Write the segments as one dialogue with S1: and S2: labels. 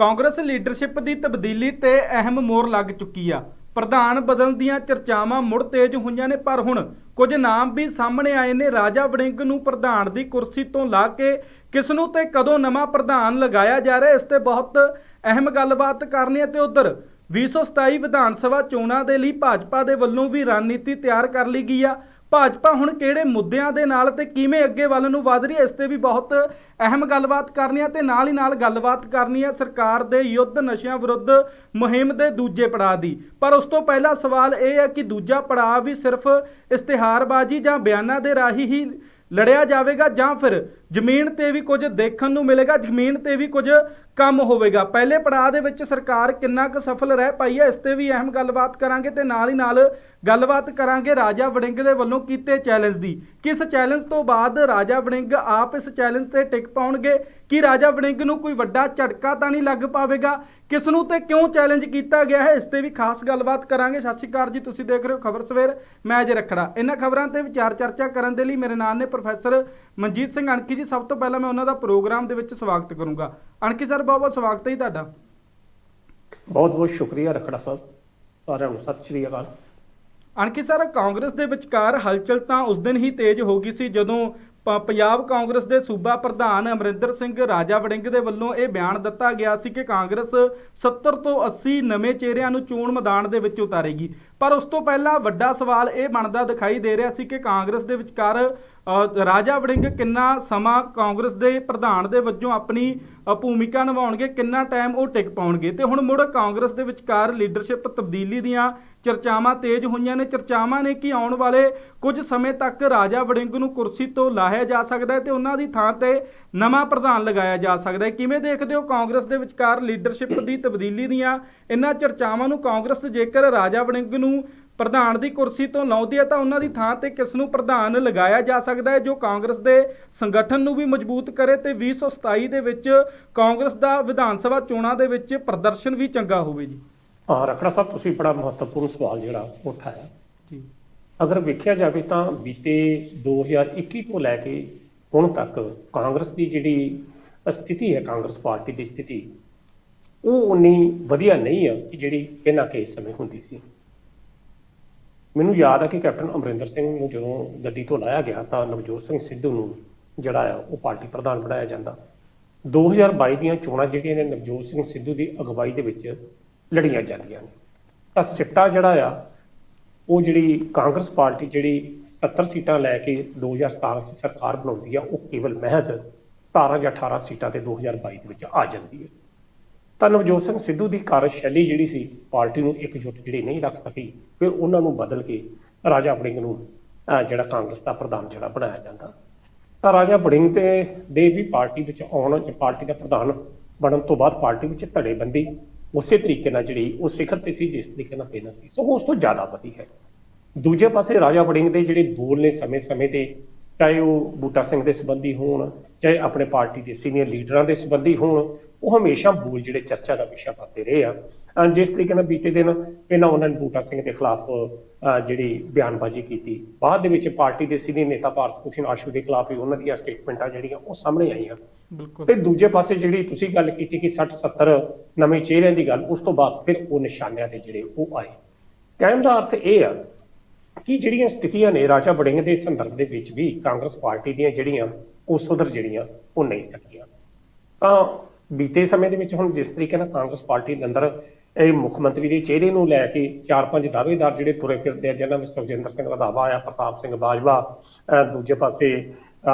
S1: Congress leadership ਦੀ ਤਬਦੀਲੀ ਤੇ ਅਹਿਮ ਮੋੜ ਲੱਗ ਚੁੱਕੀ ਆ। ਪ੍ਰਧਾਨ ਬਦਲਣ ਦੀਆਂ ਚਰਚਾਵਾਂ ਮੁੜ ਤੇਜ਼ ਹੋਈਆਂ ਨੇ, ਪਰ ਹੁਣ ਕੁਝ ਨਾਮ ਵੀ ਸਾਹਮਣੇ ਆਏ ਨੇ। ਰਾਜਾ ਵੜਿੰਗ ਨੂੰ ਪ੍ਰਧਾਨ ਦੀ ਕੁਰਸੀ ਤੋਂ ਲਾ ਕੇ ਕਿਸ ਨੂੰ ਤੇ ਕਦੋਂ ਨਵਾਂ ਪ੍ਰਧਾਨ ਲਗਾਇਆ ਜਾ ਰਿਹਾ, ਇਸ ਤੇ ਬਹੁਤ ਅਹਿਮ ਗੱਲਬਾਤ ਕਰਨੀ ਹੈ। ਤੇ ਉਧਰ 2027 ਵਿਧਾਨ ਸਭਾ ਚੋਣਾਂ ਦੇ ਲਈ ਭਾਜਪਾ ਦੇ ਵੱਲੋਂ ਵੀ ਰਣਨੀਤੀ ਤਿਆਰ ਕਰ ਲਈ ਗਈ ਆ। ਭਾਜਪਾ ਹੁਣ ਕਿਹੜੇ ਮੁੱਦਿਆਂ ਦੇ ਨਾਲ ਤੇ ਕਿਵੇਂ ਅੱਗੇ ਵੱਲ ਨੂੰ ਵਧ ਰਹੀ ਹੈ, ਇਸ ਤੇ ਵੀ ਬਹੁਤ ਅਹਿਮ ਗੱਲਬਾਤ ਕਰਨੀ ਹੈ ਤੇ ਨਾਲ ਹੀ ਨਾਲ ਗੱਲਬਾਤ ਕਰਨੀ ਹੈ ਸਰਕਾਰ ਦੇ ਯੁੱਧ ਨਸ਼ਿਆਂ ਵਿਰੁੱਧ ਮੁਹਿੰਮ ਦੇ ਦੂਜੇ ਪੜਾਅ ਦੀ। ਪਰ ਉਸ ਤੋਂ ਪਹਿਲਾ ਸਵਾਲ ਇਹ ਹੈ ਕਿ ਦੂਜਾ ਪੜਾਅ ਵੀ ਸਿਰਫ ਇਸ਼ਤਿਹਾਰਬਾਜ਼ੀ ਜਾਂ ਬਿਆਨਾਂ ਦੇ ਰਾਹੀਂ ਹੀ ਲੜਿਆ ਜਾਵੇਗਾ ਜਾਂ ਫਿਰ ਜ਼ਮੀਨ ਤੇ ਵੀ ਕੁਝ ਦੇਖਣ ਨੂੰ ਮਿਲੇਗਾ, ਜ਼ਮੀਨ ਤੇ ਵੀ ਕੁਝ ਕੰਮ ਹੋਵੇਗਾ। ਪਹਿਲੇ ਪੜਾਅ ਦੇ ਵਿੱਚ ਸਰਕਾਰ ਕਿੰਨਾ ਕੁ ਸਫਲ ਰਹਿ ਪਾਈ ਹੈ, ਇਸ ਤੇ ਵੀ ਅਹਿਮ ਗੱਲਬਾਤ ਕਰਾਂਗੇ ਤੇ ਨਾਲ ਹੀ ਨਾਲ ਗੱਲਬਾਤ ਕਰਾਂਗੇ ਰਾਜਾ ਵੜਿੰਗ ਦੇ ਵੱਲੋਂ ਕੀਤੇ ਚੈਲੰਜ ਦੀ। ਕਿਸ ਚੈਲੰਜ ਤੋਂ ਬਾਅਦ ਰਾਜਾ ਵੜਿੰਗ ਆਪ ਇਸ ਚੈਲੰਜ ਤੇ ਟਿਕ ਪਾਉਣਗੇ? ਕਿ ਰਾਜਾ ਵੜਿੰਗ ਨੂੰ ਕੋਈ ਵੱਡਾ ਝਟਕਾ ਤਾਂ ਨਹੀਂ ਲੱਗ ਪਾਵੇਗਾ? ਕਿਸ ਨੂੰ ਤੇ ਕਿਉਂ ਚੈਲੰਜ ਕੀਤਾ ਗਿਆ ਹੈ ਇਸ ਤੇ ਵੀ ਖਾਸ ਗੱਲਬਾਤ ਕਰਾਂਗੇ। ਸਤਿ ਸ਼੍ਰੀ ਅਕਾਲ ਜੀ ਤੁਸੀਂ ਦੇਖ ਰਹੇ ਹੋ ਖਬਰ ਸਵੇਰ ਮੈਂ ਅਜੇ ਰੱਖੜਾ। ਇਹਨਾਂ ਖਬਰਾਂ ਤੇ ਵਿਚਾਰ ਚਰਚਾ ਕਰਨ ਦੇ ਲਈ ਮੇਰੇ ਨਾਲ ਨੇ ਪ੍ਰੋਫੈਸਰ ਮਨਜੀਤ ਸਿੰਘ ਅਣਕੀ ਜੀ। ਸਭ ਤੋਂ ਪਹਿਲਾਂ ਮੈਂ ਉਹਨਾਂ ਦਾ ਪ੍ਰੋਗਰਾਮ ਦੇ ਵਿੱਚ ਸਵਾਗਤ ਕਰੂੰਗਾ। ਅਣਕੀ ਸਰ ਬਹੁਤ ਬਹੁਤ ਸਵਾਗਤ ਹੈ ਜੀ ਤੁਹਾਡਾ।
S2: ਬਹੁਤ ਬਹੁਤ ਸ਼ੁਕਰੀਆ ਰਖੜਾ ਸਾਹਿਬ ਸਾਰਿਆਂ ਨੂੰ। ਸਤਿ ਸ਼੍ਰੀ ਅਕਾਲ।
S1: ਅਣਕੀ ਸਰ ਕਾਂਗਰਸ ਦੇ ਵਿਚਕਾਰ ਹਲਚਲ ਤਾਂ ਉਸ ਦਿਨ ਹੀ ਤੇਜ਼ ਹੋ ਗਈ ਸੀ ਜਦੋਂ ਪੰਜਾਬ ਕਾਂਗਰਸ ਦੇ ਸੂਬਾ ਪ੍ਰਧਾਨ ਅਮਰਿੰਦਰ ਸਿੰਘ ਰਾਜਾ ਵੜਿੰਗ ਦੇ ਵੱਲੋਂ ਇਹ ਬਿਆਨ ਦਿੱਤਾ ਗਿਆ ਸੀ ਕਿ ਕਾਂਗਰਸ 70 ਤੋਂ 80 ਨਵੇਂ ਚਿਹਰਿਆਂ ਨੂੰ ਚੋਣ ਮੈਦਾਨ ਦੇ ਵਿੱਚ ਉਤਾਰੇਗੀ। ਪਰ ਉਸ ਤੋਂ ਪਹਿਲਾਂ ਵੱਡਾ ਸਵਾਲ ਇਹ ਬਣਦਾ ਦਿਖਾਈ ਦੇ ਰਿਹਾ ਸੀ ਕਿ ਕਾਂਗਰਸ ਦੇ ਵਿਚਕਾਰ ਰਾਜਾ ਵੜਿੰਗ ਕਿੰਨਾ ਸਮਾਂ ਕਾਂਗਰਸ ਦੇ ਪ੍ਰਧਾਨ ਦੇ ਵਜੋਂ ਆਪਣੀ ਭੂਮਿਕਾ ਨਿਭਾਉਣਗੇ, ਕਿੰਨਾ ਟਾਈਮ ਉਹ ਟਿਕ ਪਾਉਣਗੇ? ਤੇ ਹੁਣ ਮੁੜ ਕਾਂਗਰਸ ਦੇ ਵਿਚਕਾਰ ਲੀਡਰਸ਼ਿਪ ਤਬਦੀਲੀ ਦੀਆਂ ਚਰਚਾਵਾਂ ਤੇਜ਼ ਹੋਈਆਂ ਨੇ। ਚਰਚਾਵਾਂ ਨੇ ਕਿ ਆਉਣ ਵਾਲੇ ਕੁਝ ਸਮੇਂ ਤੱਕ ਰਾਜਾ ਵੜਿੰਗ ਨੂੰ ਕੁਰਸੀ ਤੋਂ ਲਾਹਿਆ ਜਾ ਸਕਦਾ ਹੈ ਤੇ ਉਹਨਾਂ ਦੀ ਥਾਂ ਤੇ ਨਵਾਂ ਪ੍ਰਧਾਨ ਲਗਾਇਆ ਜਾ ਸਕਦਾ ਹੈ। ਕਿਵੇਂ ਦੇਖਦੇ ਹੋ ਕਾਂਗਰਸ ਦੇ ਵਿਚਕਾਰ ਲੀਡਰਸ਼ਿਪ ਦੀ ਤਬਦੀਲੀ ਦੀਆਂ ਇਹਨਾਂ ਚਰਚਾਵਾਂ ਨੂੰ? ਕਾਂਗਰਸ ਜੇਕਰ ਰਾਜਾ ਵੜਿੰਗ ਨੂੰ ਪ੍ਰਧਾਨ ਦੀ ਕੁਰਸੀ ਤੋਂ ਲਾਉਂਦੀ ਹੈ ਤਾਂ ਉਹਨਾਂ ਦੀ ਥਾਂ ਤੇ ਕਿਸ ਨੂੰ ਪ੍ਰਧਾਨ ਲਗਾਇਆ ਜਾ ਸਕਦਾ ਹੈ ਜੋ ਕਾਂਗਰਸ ਦੇ ਸੰਗਠਨ ਨੂੰ ਵੀ ਮਜ਼ਬੂਤ ਕਰੇ ਤੇ 2027 ਦੇ ਵਿੱਚ ਕਾਂਗਰਸ ਦਾ ਵਿਧਾਨ ਸਭਾ ਚੋਣਾਂ ਦੇ ਵਿੱਚ ਪ੍ਰਦਰਸ਼ਨ ਵੀ ਚੰਗਾ ਹੋਵੇ ਜੀ।
S2: ਹਾਂ ਰਖੜਾ ਸਾਹਿਬ ਤੁਸੀਂ ਬੜਾ ਮਹੱਤਵਪੂਰਨ ਸਵਾਲ ਜਿਹੜਾ ਉਠਾਇਆ।
S1: ਜੀ।
S2: ਅਗਰ ਵੇਖਿਆ ਜਾਵੇ ਤਾਂ ਬੀਤੇ 2021 ਤੋਂ ਲੈ ਕੇ ਹੁਣ ਤੱਕ ਕਾਂਗਰਸ ਦੀ ਜਿਹੜੀ ਸਥਿਤੀ ਹੈ ਕਾਂਗਰਸ ਪਾਰਟੀ ਦੀ ਸਥਿਤੀ ਉਹ ਉਨੀ ਵਧੀਆ ਨਹੀਂ ਆ ਕਿ ਜਿਹੜੀ ਪਹਿਲਾਂ ਕੇ ਸਮੇਂ ਹੁੰਦੀ ਸੀ। ਮੈਨੂੰ ਯਾਦ ਆ ਕਿ ਕੈਪਟਨ ਅਮਰਿੰਦਰ ਸਿੰਘ ਨੂੰ ਜਦੋਂ ਗੱਡੀ ਤੋਂ ਲਾਇਆ ਗਿਆ ਤਾਂ ਨਵਜੋਤ ਸਿੰਘ ਸਿੱਧੂ ਨੂੰ ਜਿਹੜਾ ਆ, ਉਹ ਪਾਰਟੀ ਪ੍ਰਧਾਨ ਬਣਾਇਆ ਜਾਂਦਾ। 2022 ਦੀਆਂ ਚੋਣਾਂ ਜਿਹੜੀਆਂ ਨੇ ਨਵਜੋਤ ਸਿੰਘ ਸਿੱਧੂ ਦੀ ਅਗਵਾਈ ਦੇ ਵਿੱਚ ਲੜੀਆਂ ਜਾਂਦੀਆਂ ਨੇ। ਤਾਂ ਸਿੱਟਾ ਜਿਹੜਾ ਆ, ਉਹ ਜਿਹੜੀ ਕਾਂਗਰਸ ਪਾਰਟੀ ਜਿਹੜੀ 70 ਸੀਟਾਂ ਲੈ ਕੇ 2017 ਚ ਸਰਕਾਰ ਬਣਾਉਂਦੀ ਆ, ਉਹ ਕੇਵਲ ਮਹਿਜ਼ 17 ਜਾਂ 18 ਸੀਟਾਂ ਤੇ 2022 ਦੇ ਵਿੱਚ ਆ ਜਾਂਦੀ ਹੈ ਤਾਂ ਨਵਜੋਤ ਸਿੰਘ ਸਿੱਧੂ ਦੀ ਕਾਰਜਸ਼ੈਲੀ ਜਿਹੜੀ ਸੀ, ਪਾਰਟੀ ਨੂੰ ਇਕਜੁੱਟ ਜਿਹੜੀ ਨਹੀਂ ਰੱਖ ਸਕੀ, ਫਿਰ ਉਹਨਾਂ ਨੂੰ ਬਦਲ ਕੇ ਰਾਜਾ ਵੜਿੰਗ ਨੂੰ ਜਿਹੜਾ ਕਾਂਗਰਸ ਦਾ ਪ੍ਰਧਾਨ ਜਿਹੜਾ ਬਣਾਇਆ ਜਾਂਦਾ। ਤਾਂ ਰਾਜਾ ਵੜਿੰਗ ਤੇ ਦੇ ਵੀ ਪਾਰਟੀ ਵਿੱਚ ਆਉਣ, ਪਾਰਟੀ ਦਾ ਪ੍ਰਧਾਨ ਬਣਨ ਤੋਂ ਬਾਅਦ ਪਾਰਟੀ ਵਿੱਚ ਧੜੇਬੰਦੀ, ਉਸੇ ਤਰੀਕੇ ਨਾਲ ਜਿਹੜੀ ਉਹ ਸਿਖਰ ਤੇ ਸੀ, ਜਿਸ ਤਰੀਕੇ ਨਾਲ ਪਹਿਲਾਂ ਸੀ। ਸੋ ਉਸ ਤੋਂ ਜ਼ਿਆਦਾ ਵਧੀ ਹੈ। ਦੂਜੇ ਪਾਸੇ ਰਾਜਾ ਵੜਿੰਗ ਦੇ ਜਿਹੜੇ ਬੋਲ ਨੇ ਸਮੇਂ-ਸਮੇਂ ਤੇ, ਚਾਹੇ ਉਹ ਬੂਟਾ ਸਿੰਘ ਦੇ ਸੰਬੰਧੀ ਹੋਣ, ਚਾਹੇ ਆਪਣੇ ਪਾਰਟੀ ਦੇ ਸੀਨੀਅਰ ਲੀਡਰਾਂ ਦੇ ਸੰਬੰਧੀ ਹੋਣ ਉਹ ਹਮੇਸ਼ਾ ਬੋਲ ਜਿਹੜੇ ਚਰਚਾ ਦਾ ਵਿਸ਼ਾ ਬਣਦੇ ਰਹੇ ਆ। ਜਿਸ ਤਰੀਕੇ ਨਾਲ ਬੀਤੇ ਦਿਨ ਪਹਿਲਾਂ ਉਹਨਾਂ ਨੇ ਬੂਟਾ ਸਿੰਘ ਦੇ ਖਿਲਾਫ ਜਿਹੜੀ ਬਿਆਨਬਾਜ਼ੀ ਕੀਤੀ। ਬਾਅਦ ਦੇ ਵਿੱਚ ਪਾਰਟੀ ਦੇ ਸੀਨੀਅਰ ਨੇਤਾ ਭਾਰਤ ਭੂਸ਼ਣ ਆਸ਼ੂ ਦੇ ਖਿਲਾਫ ਵੀ ਉਹਨਾਂ ਦੀਆਂ ਸਟੇਟਮੈਂਟਾਂ ਜਿਹੜੀਆਂ ਉਹ ਸਾਹਮਣੇ ਆਈਆਂ।
S1: ਬਿਲਕੁਲ।
S2: ਤੇ ਦੂਜੇ ਪਾਸੇ ਜਿਹੜੀ ਤੁਸੀਂ ਗੱਲ ਕੀਤੀ ਕਿ 60 70 ਨਵੇਂ ਚਿਹਰਿਆਂ ਦੀ ਗੱਲ ਉਸ ਤੋਂ ਬਾਅਦ ਫਿਰ ਉਹ ਨਿਸ਼ਾਨਿਆਂ ਤੇ ਜਿਹੜੇ ਉਹ ਆਏ। ਕਹਿਣ ਦਾ ਅਰਥ ਇਹ ਆ ਕਿ ਜਿਹੜੀਆਂ ਸਥਿਤੀਆਂ ਨੇ ਰਾਜਾ ਵੜਿੰਗ ਦੇ ਸੰਦਰਭ ਦੇ ਵਿੱਚ ਵੀ ਕਾਂਗਰਸ ਪਾਰਟੀ ਦੀਆਂ ਜਿਹੜੀਆਂ ਉਹ ਸੁਧਰ ਜਿਹੜੀਆਂ ਉਹ ਨਹੀਂ ਸਕੀਆਂ। ਤਾਂ ਬੀਤੇ ਸਮੇਂ ਦੇ ਵਿੱਚ ਹੁਣ ਜਿਸ ਤਰੀਕੇ ਨਾਲ ਕਾਂਗਰਸ ਪਾਰਟੀ ਦੇ ਅੰਦਰ ਇਹ ਮੁੱਖ ਮੰਤਰੀ ਦੇ ਚਿਹਰੇ ਨੂੰ ਲੈ ਕੇ ਚਾਰ ਪੰਜ ਦਾਅਵੇਦਾਰ ਜਿਹੜੇ ਤੁਰੇ ਫਿਰਦੇ ਆ, ਜਿਨ੍ਹਾਂ ਵਿੱਚ ਸੁਖਜਿੰਦਰ ਸਿੰਘ ਰਧਾਵਾ ਆ, ਪ੍ਰਤਾਪ ਸਿੰਘ ਬਾਜਵਾ ਦੂਜੇ ਪਾਸੇ